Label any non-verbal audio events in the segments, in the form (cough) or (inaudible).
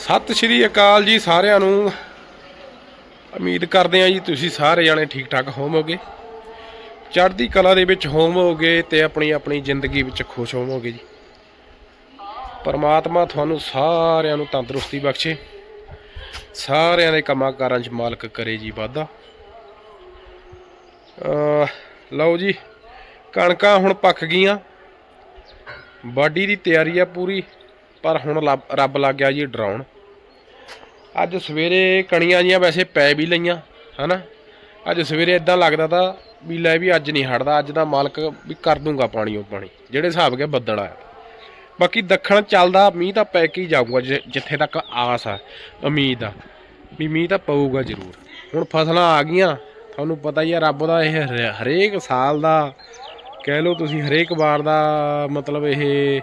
ਸਤਿ ਸ਼੍ਰੀ ਅਕਾਲ ਜੀ ਸਾਰਿਆਂ ਨੂੰ। ਉਮੀਦ ਕਰਦੇ ਹਾਂ ਜੀ ਤੁਸੀਂ ਸਾਰੇ ਜਾਣੇ ਠੀਕ ਠਾਕ ਹੋਵੋਗੇ। ਚੜ੍ਹਦੀ ਕਲਾ ਦੇ ਵਿੱਚ ਹੋਵੋਗੇ ਤੇ ਆਪਣੀ ਆਪਣੀ ਜ਼ਿੰਦਗੀ ਵਿੱਚ ਖੁਸ਼ ਹੋਵੋਗੇ ਜੀ। ਪਰਮਾਤਮਾ ਤੁਹਾਨੂੰ ਸਾਰਿਆਂ ਨੂੰ ਤੰਦਰੁਸਤੀ ਬਖਸ਼ੇ। ਸਾਰਿਆਂ ਦੇ ਕੰਮਾਂ ਕਾਰਾਂ 'ਚ ਮਾਲਕ ਕਰੇ ਜੀ ਵਾਧਾ। ਲਓ ਜੀ, ਕਣਕਾਂ ਹੁਣ ਪੱਕ ਗਈਆਂ। ਬਾਡੀ ਦੀ ਤਿਆਰੀ ਆ ਪੂਰੀ। ਪਰ ਹੁਣ ਲੱਭ- ਰੱਬ ਲੱਗ ਗਿਆ ਜੀ ਡਰਾਉਣ। ਅੱਜ ਸਵੇਰੇ ਕਣੀਆਂ ਜੀਆਂ ਵੈਸੇ ਪੈ ਵੀ ਲਈਆਂ, ਹਨਾ? ਅੱਜ ਸਵੇਰੇ ਇਦਾਂ ਲੱਗਦਾ ਤਾਂ ਵੀ ਲੈ ਵੀ ਅੱਜ ਨਹੀਂ ਹਟਦਾ, ਅੱਜ ਦਾ ਮਾਲਕ ਵੀ ਕਰ ਦੂੰਗਾ ਪਾਣੀ ਉਹ ਪਾਣੀ, ਜਿਹੜੇ ਹਿਸਾਬ ਕੇ ਬੱਦਲ ਆਇਆ। ਬਾਕੀ ਦੱਖਣ ਚੱਲਦਾ, ਮੀਂਹ ਤਾਂ ਪੈ ਕੇ ਹੀ ਜਾਊਗਾ ਜਿੱਥੇ ਤੱਕ ਆਸ ਆ, ਉਮੀਦ ਆ, ਵੀ ਮੀਂਹ ਤਾਂ ਪਊਗਾ ਜ਼ਰੂਰ। ਹੁਣ ਫਸਲਾਂ ਆ ਗਈਆਂ, ਤੁਹਾਨੂੰ ਪਤਾ ਹੀ ਆ ਰੱਬ ਦਾ ਇਹ ਹਰੇ- ਹਰੇਕ ਸਾਲ ਦਾ, ਕਹਿ ਲਓ ਤੁਸੀਂ ਹਰੇਕ ਵਾਰ ਦਾ ਮਤਲਬ ਇਹ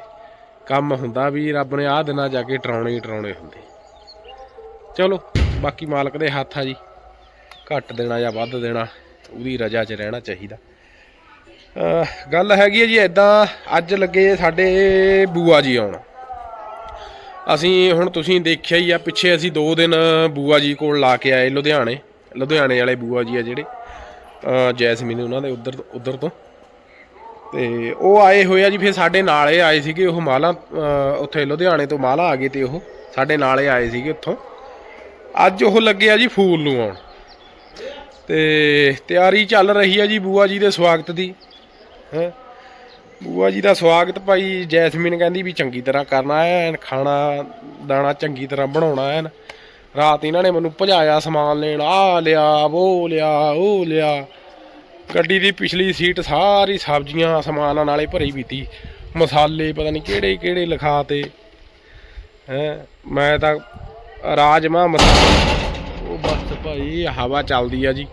ਕੰਮ ਹੁੰਦਾ ਵੀ ਰੱਬ ਨੇ ਆਹ ਦਿਨਾਂ ਜਾ ਕੇ ਟਰਾਉਣੇ ਹੀ ਟਰਾਉਣੇ ਹੁੰਦੇ। ਚਲੋ, ਬਾਕੀ ਮਾਲਕ ਦੇ ਹੱਥ ਆ ਜੀ। ਘੱਟ ਦੇਣਾ ਜਾਂ ਵੱਧ ਦੇਣਾ, ਉਹਦੀ ਰਜਾ 'ਚ ਰਹਿਣਾ ਚਾਹੀਦਾ। ਗੱਲ ਹੈਗੀ ਹੈ ਜੀ ਇਦਾਂ ਅੱਜ ਲੱਗੇ ਸਾਡੇ ਬੂਆ ਜੀ ਆਉਣ। ਅਸੀਂ ਹੁਣ ਤੁਸੀਂ ਦੇਖਿਆ ਹੀ ਆ, ਪਿੱਛੇ ਅਸੀਂ 2 ਦਿਨ ਬੂਆ ਜੀ ਕੋਲ ਲਾ ਕੇ ਆਏ ਲੁਧਿਆਣੇ। ਲੁਧਿਆਣੇ ਵਾਲੇ ਬੂਆ ਜੀ ਆ ਜਿਹੜੇ। ਅਹ, ਜੈਸਮੀਨ ਉਹਨਾਂ ਦੇ ਉਧਰ ਉਧਰ ਤੋਂ। ਤੇ ਉਹ ਆਏ ਹੋਏ ਆ ਜੀ, ਫਿਰ ਸਾਡੇ ਨਾਲ ਇਹ ਆਏ ਸੀਗੇ, ਉਹ ਮਾਲਾ ਉੱਥੇ ਲੁਧਿਆਣੇ ਤੋਂ ਮਾਲਾ ਆ ਗਏ ਤੇ ਉਹ ਸਾਡੇ ਨਾਲ ਹੀ ਆਏ ਸੀਗੇ ਉੱਥੋਂ। ਅੱਜ ਉਹ ਲੱਗੇ ਆ ਜੀ ਫੂਲ ਨੂੰ ਆਉਣ। ਤੇ ਤਿਆਰੀ ਚੱਲ ਰਹੀ ਆ ਜੀ ਬੂਆ ਜੀ ਦੇ ਸਵਾਗਤ ਦੀ। ਹੈ? ਬੂਆ ਜੀ ਦਾ ਸਵਾਗਤ ਭਾਈ ਜੈਸਮੀਨ ਕਹਿੰਦੀ ਵੀ ਚੰਗੀ ਤਰ੍ਹਾਂ ਕਰਨਾ ਐ ਖਾਣਾ ਦਾਣਾ ਚੰਗੀ ਤਰ੍ਹਾਂ ਬਣਾਉਣਾ ਐ ਰਾਤ ਇਹਨਾਂ ਨੇ ਮੈਨੂੰ ਭਜਾਇਆ ਸਮਾਨ ਲੈਣ ਆ ਲਿਆ, ਉਹ ਲਿਆ ਉਹ ਲਿਆ। ਗੱਡੀ ਦੀ ਪਿਛਲੀ ਸੀਟ ਸਾਰੀ ਸਬਜ਼ੀਆਂ, ਸਮਾਨਾਂ ਨਾਲੇ ਭਰੀ ਪੀਤੀ ਮਸਾਲੇ ਪਤਾ ਨਹੀਂ ਕਿਹੜੇ ਕਿਹੜੇ ਲਿਖਾਤੇ। ਹੈ, ਮੈਂ ਤਾਂ ਰਾਜਮਾ, ਮਸਾਲਾ। ਉਹ ਬਸ ਭਾਈ, ਹਵਾ ਚੱਲਦੀ ਆ ਜੀ।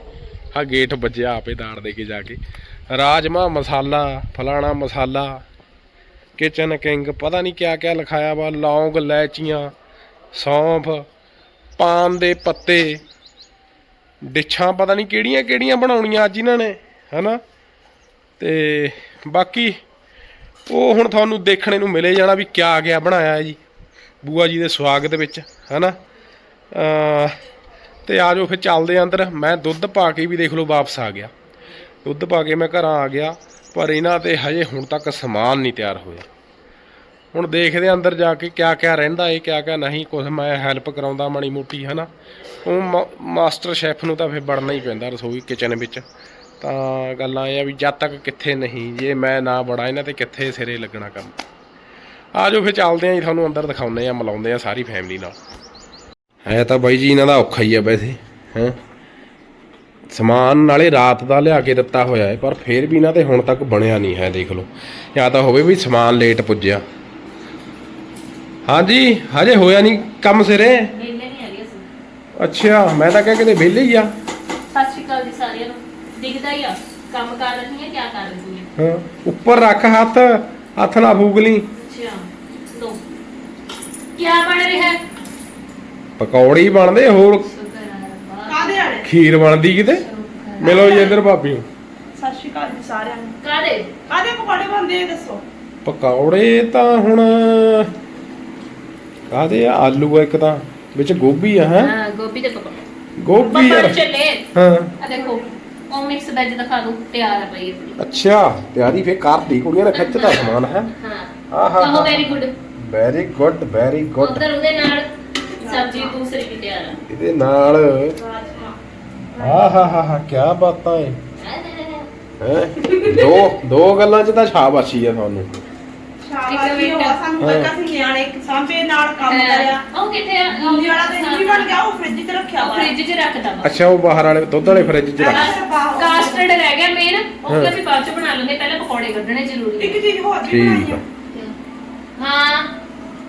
ਆ ਗੇਟ ਵੱਜਿਆ ਆਪੇ ਦਾੜ ਦੇ ਕੇ ਜਾ ਕੇ। ਰਾਜਮਾ, ਮਸਾਲਾ, ਫਲਾਣਾ ਮਸਾਲਾ ਕਿਚਨ ਕਿੰਗ ਪਤਾ ਨਹੀਂ ਕਿਆ ਕਿਆ ਲਿਖਾਇਆ ਵਾ, ਲੌਂਗ, ਲੈਚੀਆਂ, ਸੌਂਫ, ਪਾਨ ਦੇ ਪੱਤੇ। ਡਿਸ਼ਾਂ ਪਤਾ ਨਹੀਂ ਕਿਹੜੀਆਂ ਕਿਹੜੀਆਂ ਬਣਾਉਣੀਆਂ ਅੱਜ ਇਹਨਾਂ ਨੇ, ਹਨਾ? ਤੇ ਬਾਕੀ ਉਹ ਹੁਣ ਤੁਹਾਨੂੰ ਦੇਖਣੇ ਨੂੰ ਮਿਲੇ ਜਾਣਾ ਵੀ ਕਿਆ ਗਿਆ ਬਣਾਇਆ ਹੈ ਜੀ, ਬੂਆ ਜੀ ਦੇ ਸਵਾਗਤ ਵਿੱਚ, ਹਨਾ? ਅਹ ਤੇ ਆਜੋ ਫਿਰ ਚੱਲਦੇ ਅੰਦਰ, ਮੈਂ ਦੁੱਧ ਪਾ ਕੇ ਵੀ ਦੇਖ ਲਓ ਵਾਪਸ ਆ ਗਿਆ। ਦੁੱਧ ਪਾ ਕੇ ਮੈਂ ਘਰਾਂ ਆ ਗਿਆ, ਪਰ ਇਹਨਾਂ ਤੇ ਹਜੇ ਹੁਣ ਤੱਕ ਸਮਾਨ ਨਹੀਂ ਤਿਆਰ ਹੋਇਆ। ਹੁਣ ਦੇਖਦੇ ਆਂ ਅੰਦਰ ਜਾ ਕੇ ਕਿਆ ਕਿਆ ਰਹਿੰਦਾ ਏ, ਕਿਆ ਕਿਆ ਨਹੀਂ ਕੁਝ ਮੈਂ ਹੈਲਪ ਕਰਾਉਂਦਾ ਮਾੜੀ ਮੋਟੀ, ਹਨਾ। ਉਹ ਮਾ- ਮਾਸਟਰ ਸ਼ੈਫ ਨੂੰ ਤਾਂ ਫਿਰ ਵੜਨਾ ਹੀ ਪੈਂਦਾ ਰਸੋਈ ਕਿਚਨ ਵਿੱਚ। ਤਾਂ ਗੱਲਾਂ ਇਹ ਆ ਵੀ ਜਦ ਤੱਕ ਕਿੱਥੇ ਨਹੀਂ, ਜੇ ਮੈਂ ਨਾ ਬੜਾ ਇਹਨਾਂ ਤੇ ਕਿੱਥੇ ਸਿਰੇ ਲੱਗਣਾ ਕੰਮ। ਆਜੋ ਫਿਰ ਚੱਲਦੇ ਆਂ ਜੀ, ਤੁਹਾਨੂੰ ਅੰਦਰ ਦਿਖਾਉਂਦੇ ਆਂ, ਮਿਲਾਉਂਦੇ ਆਂ ਸਾਰੀ ਫੈਮਿਲੀ ਨਾਲ। ਹੈ ਤਾਂ ਬਾਈ ਜੀ, ਇਹਨਾਂ ਦਾ ਔਖਾ ਹੀ ਆ ਵੈਸੇ, ਹੈ। ਸਮਾਨ ਨਾਲੇ ਰਾਤ ਦਾ ਲਿਆ ਕੇ ਦਿੱਤਾ ਹੋਇਆ ਹੈ ਪਰ ਫੇਰ ਵੀ ਇਹਨਾਂ ਤੇ ਹੁਣ ਤੱਕ ਬਣਿਆ ਨਹੀਂ ਹੈ, ਦੇਖ ਲਓ। ਜਾਂ ਤਾਂ ਹੋਵੇ ਵੀ ਸਮਾਨ ਲੇਟ ਪੁੱਜਿਆ। ਹਾਂਜੀ ਹਜੇ ਹੋਇਆ ਨਹੀਂ ਕੰਮ ਸਿਰੇ। ਵੇਲੇ ਨਹੀਂ ਹੈਗੇ ਅਸੀਂ। ਅੱਛਾ ਮੈਂ ਤਾਂ ਕਹਿ ਕਿਤੇ ਵਿਹਲੇ ਹੀ ਆ। ਸਤਿ ਸ਼੍ਰੀ ਅਕਾਲ ਜੀ ਸਾਰਿਆਂ ਨੂੰ। ਦਿਖਦਾ ਹੀ ਆ ਕੰਮ ਕਰ ਰਹੀ ਹੈ ਕੀ ਕਰ ਰਹੀ ਹੈ ਹਾਂ ਉੱਪਰ ਰੱਖ ਹੱਥ ਹੱਥ ਨਾਲ ਫੂਕ ਲਈ। ਅੱਛਾ ਲੋ ਕੀ ਬਣ ਰਿਹਾ? ਹੈ ਪਕੌੜੇ ਬਣਦੇ ਹੋਰ ਸ਼ੁਕਰ ਹੈ ਰੱਬਾ ਕਾਦੇ ਵਾਲੇ? ਖੀਰ ਬਣਦੀ ਕਿਤੇ? ਮਿਲੋ ਜੀ ਇੱਧਰ ਭਾਬੀ। ਨੂੰ ਸਤਿ ਸ਼੍ਰੀ ਅਕਾਲ ਜੀ ਸਾਰਿਆਂ ਨੂੰ। ਕਾਦੇ ਕਾਦੇ ਪਕੌੜੇ ਬਣਦੇ ਇਹ ਦੱਸੋ। ਪਕੌੜੇ ਤਾਂ ਹੁਣ ਕਾਦੇ ਆ ਆਲੂ ਆ ਇੱਕ ਤਾਂ ਵਿੱਚ ਗੋਭੀ ਆ ਹੈ? ਹਾਂ ਗੋਭੀ ਦੇ ਪਕੌੜੇ। ਗੋਭੀ ਯਾਰ। ਚੱਲੇ। ਹਾਂ। ਆ ਦੇਖੋ ਉਹ ਮਿਕਸ ਵੈਜ ਦਿਖਾ ਦੂੰ ਤਿਆਰ ਹੈ ਪਈ ਆਪਣੀ। ਅੱਛਾ ਤਿਆਰੀ ਫੇ ਕਰਦੀ ਕੁੜੀਆਂ ਨੇ ਖਿੱਚਦਾ ਸਮਾਨ ਹੈ? ਹਾਂ। ਆਹਾ ਕਹੋ very good very good very good ਉਧਰ ਉਹਦੇ ਨਾਲ ਸਬਜ਼ੀ ਦੂਸਰੀ ਵੀ ਤਿਆਰ ਆ। ਇਹਦੇ ਨਾਲ ਆਹਾ ਹਾ ਹਾ ਕੀ ਬਾਤਾਂ ਹੈ ਹੈ? ਦੋ ਦੋ ਗੱਲਾਂ ਚ ਤਾਂ ਸ਼ਾਬਾਸ਼ੀ ਆ ਤੁਹਾਨੂੰ। ਸ਼ਾਬਾਸ਼ੀ ਹੋ ਮਿੰਟ। ਸਾਨੂੰ ਲੱਗਾ ਸੀ ਨਿਆਣੇ ਸਾਂਭੇ ਨਾਲ ਕੰਮ ਕਰਿਆ। ਉਹ ਕਿੱਥੇ ਆ? ਮੂੰਗੀ ਵਾਲਾ ਤੇ ਨਹੀਂ ਬਣ ਗਿਆ ਉਹ ਫ੍ਰਿਜ 'ਚ ਰੱਖਿਆ ਵਾ ਫ੍ਰਿਜ 'ਚ ਰੱਖਦਾ ਵਾ। ਅੱਛਾ ਉਹ ਬਾਹਰ ਵਾਲੇ ਦੁੱਧ ਵਾਲੇ ਫਰਿੱਜ ਚ ਰੱਖ। ਕਾਸਟਰਡ ਰਹਿ ਗਿਆ ਮੇਨ ਉਹ। ਵੀ ਬਾਅਦ ਚ ਬਣਾ ਲਵਾਂਗੇ ਪਹਿਲਾਂ ਪਕੌੜੇ ਕੱਢਣੇ ਜ਼ਰੂਰੀ ਇੱਕ ਚੀਜ਼ ਹੋਰ ਵੀ ਠੀਕ ਬਣਾਈ ਆ। ਆ ਹਾਂ।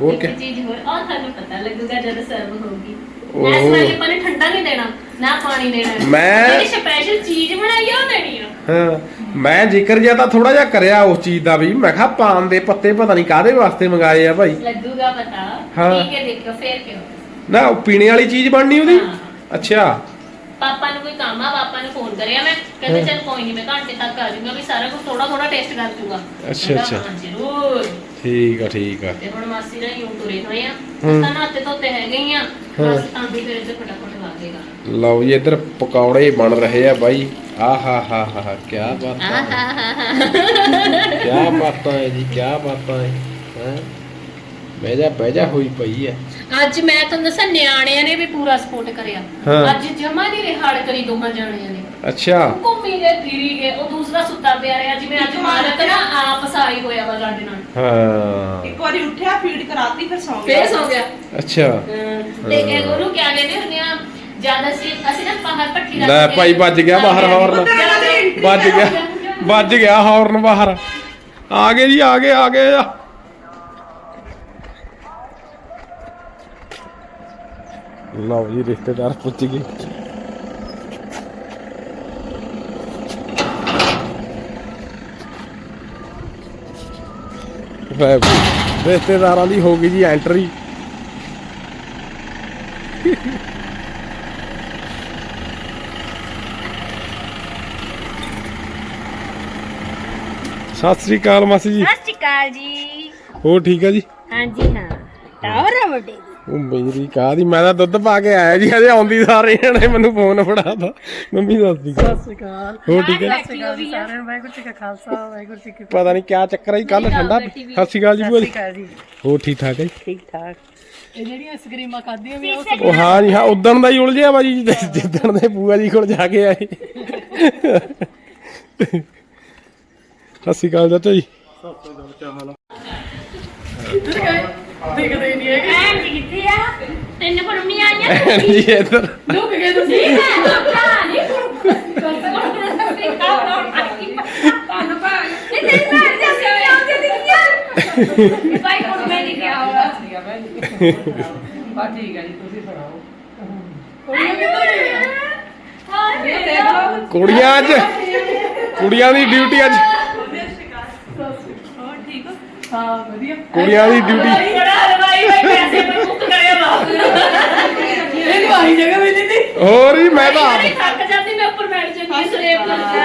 ਹੋਰ ਇੱਕ ਕੀ? ਚੀਜ਼ ਹੋਰ ਆਹ ਤੁਹਾਨੂੰ ਪਤਾ ਲੱਗੂਗਾ ਜਦ ਸਰਵ ਹੋਊਗੀ। ਓਹੋ। ਨਾ ਸਮਾਈ ਆਪਾਂ ਨੇ ਠੰਡਾ ਨਹੀਂ ਦੇਣਾ ਨਾ ਪਾਣੀ ਦੇਣਾ। ਮੈਂ- ਸਪੈਸ਼ਲ ਚੀਜ਼ ਬਣਾਈ ਆ ਉਹ ਦੇਣੀ ਆ। ਹਾਂ ਮੈਂ ਜ਼ਿਕਰ ਜਿਹਾ ਤਾਂ ਥੋੜਾ ਜਿਹਾ ਕਰਿਆ ਉਸ ਚੀਜ਼ ਦਾ ਵੀ। ਮੈਂ ਕਿਹਾ ਪਾਨ ਦੇ ਪੱਤੇ ਪਤਾ ਨਹੀਂ ਕਾਦੇ ਵਾਸਤੇ ਮੰਗਾਏ ਆ ਭਾਈ। ਲੱਗੂਗਾ ਪਤਾ। ਹਾਂ। ਠੀਕ ਹੈ ਦੇਖਿਓ ਫੇਰ ਕਿਉਂ ਨਾ ਉਹ ਪੀਣੇ ਵਾਲੀ ਚੀਜ਼ ਬਣਨੀ ਉਹਦੀ? ਹਾਂ। ਅੱਛਾ। ਪਾਪਾ ਨੂੰ ਕੋਈ ਕੰਮ ਆ ਪਾਪਾ ਨੂੰ ਫੋਨ ਕਰਿਆ ਮੈਂ। ਕਹਿੰਦੇ ਹਾਂ। ਚੱਲ ਕੋਈ ਨਹੀਂ ਮੈਂ ਘੰਟੇ ਤੱਕ ਆ ਜਾਊਂਗਾ ਵੀ ਸਾਰਾ ਕੁਝ ਥੋੜਾ ਥੋੜਾ ਟੇਸਟ ਕਰ ਜੂਗਾ। ਅੱਛਾ, ਅੱਛਾ। ਜ਼ਰੂਰ। ਠੀਕ ਆ ਠੀਕ ਆ। ਤੇ ਹੁਣ ਮਾਸੀ ਨਾਲ ਯੂੰ ਤੁਰੇ ਹੋਏ ਆ। ਹੂੰ। ਤਾਂ ਨਾਤੇ ਧੋਤੇ ਹੈਗੇ ਹੀ ਆ। ਬਸ ਤਾਂ ਵੀ ਫਿਰ ਇੱਧਰ ਫਟਾਫਟ ਲਾ ਦੇਗਾ ਲਓ ਜੀ ਇੱਧਰ ਪਕੌੜੇ ਬਣ ਰਹੇ ਆ ਬਾਈ। ਆ ਹਾ ਹਾ ਹਾ ਕੀ ਬਾਤਾਂ ਹੈ ਕੀ ਬਾਤਾਂ ਹੈ ਜੀ ਕੀ ਬਾਤਾਂ ਹੈ ਹੈ? ਬਹਿ ਜਾ ਬਹਿ ਜਾ ਹੋਈ ਪਈ ਹੈ ਅੱਜ ਮੈਂ ਤੁਹਾਨੂੰ ਦੱਸਾਂ ਨਿਆਣਿਆਂ ਨੇ ਵੀ ਪੂਰਾ ਸਪੋਰਟ ਕਰਿਆ। ਹਾਂ। ਅੱਜ ਜਮਾ ਦੀ ਰਿਹਾੜ ਕਰੀ ਦੋਹਾਂ ਜਾਣਿਆਂ ਨੇ। ਅੱਛਾ। ਘੁੰਮੀ ਗਏ ਫਿਰੀ ਗਏ ਉਹ ਦੂਸਰਾ ਸੁੱਤਾ ਪਿਆ ਰਿਹਾ ਜਿਵੇਂ ਅੱਜ ਮਾਲਕ ਨਾ ਆਪ ਸਾਈ ਹੋਇਆ ਵਾ ਸਾਡੇ ਨਾਲ। ਹਾਂ। ਇੱਕ ਵਾਰੀ ਉੱਠਿਆ ਫੀਡ ਕਰਾਤੀ ਫਿਰ ਸੌਂ ਗਿਆ। ਫੇਰ ਸੌ ਗਿਆ। ਅੱਛਾ। ਤੇ ਇਹ ਉਹਨੂੰ ਕਿਆ ਕਹਿੰਦੇ ਹੁੰਦੇ ਆ ਜਦ ਅਸੀਂ ਅਸੀਂ ਨਾ ਬਾਹਰ ਪੱਠੀ ਰੱਖ ਲੈ ਕੇ- ਭਾਈ ਵੱਜ ਗਿਆ ਬਾਹਰ ਹਾਰਨ। ਵੱਜ ਗਿਆ। ਵੱਜ ਗਿਆ। ਹਾਰਨ ਬਾਹਰ। ਆ ਗਏ ਜੀ ਆ ਗਏ ਆ ਗਏ। ਆ ਲਓ ਜੀ ਰਿਸ਼ਤੇਦਾਰ ਪੁੱਜ ਗਏ। ਰਿਸ਼ਤੇਦਾਰਾਂ ਦੀ ਹੋ ਗਈ ਜੀ ਐਂਟਰੀ ਸਤਿ ਸ੍ਰੀ ਅਕਾਲ ਮਾਸੀ ਜੀ। ਸਤਿ ਸ਼੍ਰੀ ਅਕਾਲ ਜੀ। ਹੋਰ ਠੀਕ ਆ ਜੀ? ਹਾਂਜੀ ਹਾਂ। ਟਾਵਰ ਆ ਵੱਡੇ ਦੀ। ਉਹ ਮੇਰੀ ਕਾਹਦੀ ਮੈਂ ਤਾਂ ਦੁੱਧ ਪਾ ਕੇ ਆਇਆ ਜੀ ਹਜੇ ਆਉਂਦੀ ਸਾਰੇ ਜਣੇ ਮੈਨੂੰ ਫੋਨ ਫੜਾਤਾ ਮੰਮੀ ਦੱਸਦੀ ਸਤਿ ਸ੍ਰੀ ਅਕਾਲ। ਹੋਰ ਠੀਕ ਹੈ? ਸਾਰਿਆਂ ਨੂੰ ਵਾਹਿਗੁਰੂ ਜੀ ਕਾ ਖਾਲਸਾ ਵਾਹਿਗੁਰੂ ਜੀ ਕੀ ਪਤਾ ਨਹੀਂ ਕਿਆ ਚੱਕਰ ਹੈ ਕੱਲ ਠੰਡਾ ਸਤਿ ਸ੍ਰੀ ਅਕਾਲ ਜੀ ਭੂਆ ਜੀ। ਜੀ ਹੋਰ ਠੀਕ ਠਾਕ ਹੈ ਜੀ? ਠੀਕ ਠਾਕ। ਇਹ ਜਿਹੜੀਆਂ ਸਕਰੀਮਾਂ ਖਾਦੀਆਂ ਵੀ ਉਹ ਹਾਂ ਜੀ ਹਾਂ ਉਦਣ ਦਾ ਹੀ ਉਲਝਿਆ ਵਾ ਜੀ ਜਿ- ਜਿੱਦਣ ਦੇ ਬੂਆ ਜੀ ਕੋਲ ਜਾ ਕੇ ਆਏ। ਸਤਿ ਸ੍ਰੀ ਅਕਾਲ ਚਾਚਾ ਜੀ। ਭੈਣ ਜੀ ਕਿੱਥੇ ਆ। ਤਿੰਨ ਕੁੜਮੀਆਂ ਆਈਆਂ ਭੈਣ ਜੀ ਇੱਧਰ। ਲੁਕ ਗਏ ਤੁਸੀਂ। ਨਹੀਂ ਜੀ ਕੁੜੀਆਂ ਅੱਜ। ਕੁੜੀਆਂ ਦੀ ਡਿਊਟੀ ਅੱਜ। ਕੁੜੀਆਂ ਦੀ ਡਿਊਟੀ ਬੜਾ ਹਲਵਾਈ ਭਾਈ ਪੈਸੇ (laughs) ਮੈਂ ਮੁੱਕ ਕਰਿਆ ਵਾ ਹੋਰ ਜੀ ਮੈਂ ਤਾਂ ਆਪ ਥੱਕ ਜਾਂਦੀ ਮੈਂ ਉੱਪਰ ਬੈਠ ਜਾਂਦੀ ਸਰੇਪ ਕਰਕੇ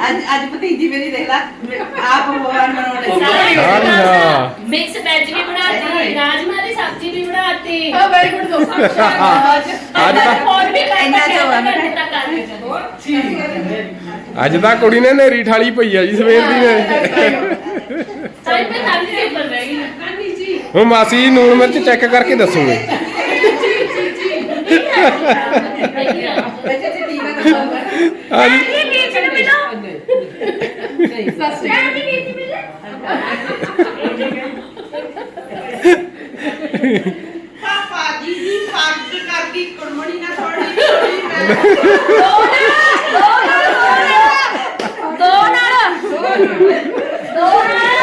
ਅੱਜ। ਅੱਜ ਭਤੀਜੀ ਮੇਰੀ ਦੇਖ ਲਾ ਆਪ ਭਗਵਾਨ ਬਣਾਉਣੇ ਹਾਂ ਹਾਂ ਮਿਕਸ ਵੈਜ ਵੀ ਬਣਾਤੀ ਰਾਜਮਾ ਦੀ ਸਬਜ਼ੀ ਵੀ ਬਣਾਤੀ ਵੈਰੀ ਗੁੱਡ ਦੋਸਤ ਅੱਜ ਤਾਂ ਹੋਰ ਵੀ ਇੰਨਾ ਆ ਕਰਕੇ ਅੱਜ ਤਾਂ ਕੁੜੀ ਨੇ ਨੇਰੀ ਠਾਲੀ ਪਈ ਆ ਜੀ ਸਵੇਰ ਦੀ ਨੇ। ਸਾਈ ਮੈਂ ਥੱਕ ਗਈ ਜੀ ਹੁਣ ਮਾਸੀ ਜੀ ਨੂਣ ਮਿਰਚ ਚੈੱਕ ਕਰਕੇ ਦੱਸੋਗੇ। ਹਾਂ ਦੋ ਨਾਲ। ਦੋ ਨਾਲ। ਦੋ ਨਾਲ।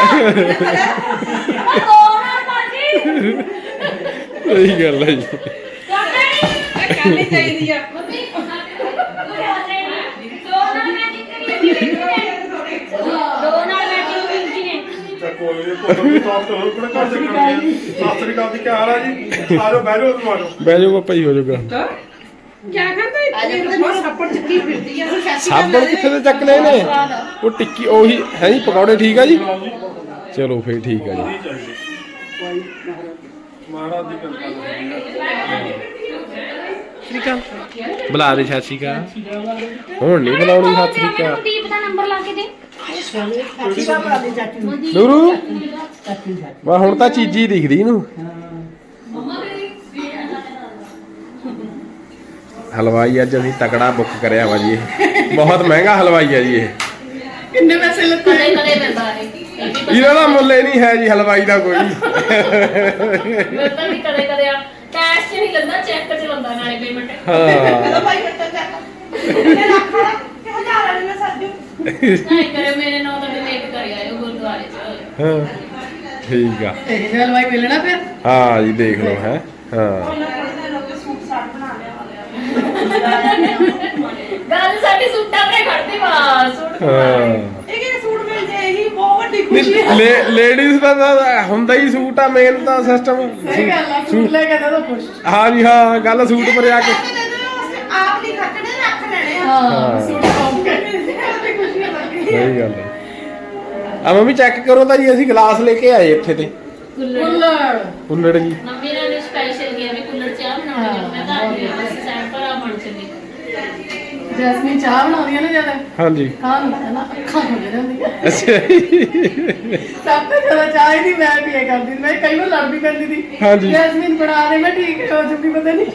ਸਹੀ ਗੱਲ ਹੈ ਜੀ। ਕਰਨੀ ਚਾਹੀਦੀ ਆ ਦੋ ਦੋ ਕੋਈ ਨਹੀਂ ਕੋਈ ਤੋਂ ਹੋਰ ਕਿਹੜਾ ਕਰ ਸਕਣਗੇ ਸਤਿ ਸ੍ਰੀ ਅਕਾਲ ਜੀ ਕੀ ਹਾਲ ਆ ਜੀ ਆਜੋ ਬੈਠੋ ਤੁਹਾਡੋ ਬਹਿ ਜਾਊਗਾ ਭਾਈ ਹੋ ਜਾਊਗਾ। ਸੱਪੜ ਚੱਕੀ ਫਿਰਦੀ ਆ। ਸਾਬਣ ਕਿੱਥੇ ਤੇ ਚੱਕ ਲਏ ਨੇ? ਉਹ ਟਿੱਕੀ ਉਹੀ ਹੈ ਜੀ ਪਕੌੜੇ ਠੀਕ ਆ ਜੀ? ਚਲੋ ਫੇਰ ਠੀਕ ਆ ਜੀ। ਮਹਾਰਾਜ ਦੀ ਕਿਰਪਾ ਬੁਲਾ ਦੇ ਸਤਿ ਸ਼੍ਰੀ ਅਕਾਲ। ਹੁਣ ਨਹੀਂ ਬੁਲਾਉਣੀ ਸਤਿ ਸ਼੍ਰੀ ਅਕਾਲ। ਦੀਪ ਦਾ ਨੰਬਰ ਲਾ ਕੇ ਦੇ। ਨੂਰੂ। ਵਾ ਹੁਣ ਤਾਂ ਚੀਜੀ ਦਿਖਦੀ ਇਹਨੂੰ ਹਲਵਾਈ ਅੱਜ ਅਸੀਂ ਤਕੜਾ ਬੁੱਕ ਕਰਿਆ ਵਾ ਜੀ। ਇਹ ਬਹੁਤ ਮਹਿੰਗਾ ਹਲਵਾਈ ਆ ਜੀ ਇਹ। ਕਦੇ ਕਦੇ ਪੈਂਦਾ ਹੈ ਇਹਦਾ ਤਾਂ ਮੁੱਲ ਹੀ ਨਹੀਂ ਹੈ ਜੀ ਹਲਵਾਈ ਦਾ ਕੋਈ। ਮਿਲਦਾ ਵੀ ਕਦੇ ਕਦੇ ਆ ਕੈਸ਼ 'ਚ ਨਹੀਂ ਲੈਂਦਾ ਚੈੱਕ 'ਚ ਲੈਂਦਾ ਨਾਲੇ ਪੇਮੈਂਟ ਹਾਂ। ਚਲੋ ਭਾਈ ਬੱਚਾ ਚੱਕ ਇਹਨੇ ਰੱਖਣਾ ਕਿ ਹਜ਼ਾਰਾਂ ਵਾਲੀ ਮੈਂ ਸਾਜੂ ਨਹੀਂ ਕਰੇ ਮੇਰੇ ਨਾਲ ਤਾਂ ਡਿਲੀਟ ਕਰ ਆਇਓ ਗੁਰਦੁਆਰੇ 'ਚ। ਹਾਂ ਠੀਕ ਆ। ਹਲਵਾਈ ਮਿਲਣਾ ਫਿਰ? ਹਾਂ ਜੀ ਦੇਖ ਲਓ ਹੈ। ਹਾਂ। ਗੱਲ ਸਾਡੀ ਸੂਟਾਂ ਤੇ ਖੜਦੀ ਵਾ ਸੂਟ ਹਾਂ ਇਹ ਕਿਹੜੇ ਸੂਟ ਮਿਲ ਜਾਏ ਇਹੀ ਬਹੁਤ ਵੱਡੀ ਖੁਸ਼ੀ ਹੈ ਲੇਡੀਜ਼ ਦਾ ਤਾਂ ਹੁੰਦਾ ਹੀ ਸੂਟ ਆ ਮੇਨ ਤਾਂ ਸਿਸਟਮ ਸਹੀ ਗੱਲ ਆ ਸੂਟ। ਲੈ ਕੇ ਦੇ ਦੋ ਖੁਸ਼। ਹਾਂ ਜੀ ਹਾਂ ਗੱਲ ਸੂਟ ਪਰ ਆ ਕੇ। ਆਪ ਨਹੀਂ ਖੱਟਣੇ ਰੱਖ ਲੈਣੇ ਆ। ਹਾਂ। ਸੂਟ ਪਾਉਂ ਕੇ ਵੱਡੀ ਖੁਸ਼ੀ ਹੈ ਬਾਕੀ ਸਹੀ ਗੱਲ ਹੈ ਆ ਮੰਮੀ ਚੈੱਕ ਕਰੋ ਤਾਂ ਜੀ ਅਸੀਂ ਗਲਾਸ ਲੈ ਕੇ ਆਏ ਇੱਥੇ ਤੇ। ਕੁੱਲੜ ਕੁੱਲੜ ਜੀ। ਮੰਮੀ ਨੇ ਸਪੈਸ਼ਲ ਗਿਆ ਵੀ ਕੁੱਲੜ ਚਾਹ ਬਣਾਉਣੀ ਮੈਂ ਤਾਂ ਆ ਚਲੀ ਜੈਸਮੀਨ ਚਾਹ ਬਣਾਉਂਦੀ ਆ ਨਾ ਜਦ ਹਾਂਜੀ। ਖਾਣ ਹੁੰਦਾ ਨਾ ਅੱਖਾਂ ਖੁੱਲ ਜਾਂਦੀਆਂ। ਅੱਛਾ। ਸਭ ਤੋਂ ਜ਼ਿਆਦਾ ਚਾਹ ਹੀ ਨਹੀਂ ਮੈਂ ਪੀਏ ਕਰਦੀ। ਸੀ। ਮੈਂ ਕਈ ਵਾਰ ਲੜ ਵੀ ਪੈਂਦੀ ਸੀ। ਹਾਂਜੀ। ਜੈਸਮੀਨ ਬਣਾ ਦੇ ਮੈਂ ਠੀਕ ਹੋ ਚੁੱਕੀ ਪਤਾ ਨਹੀਂ।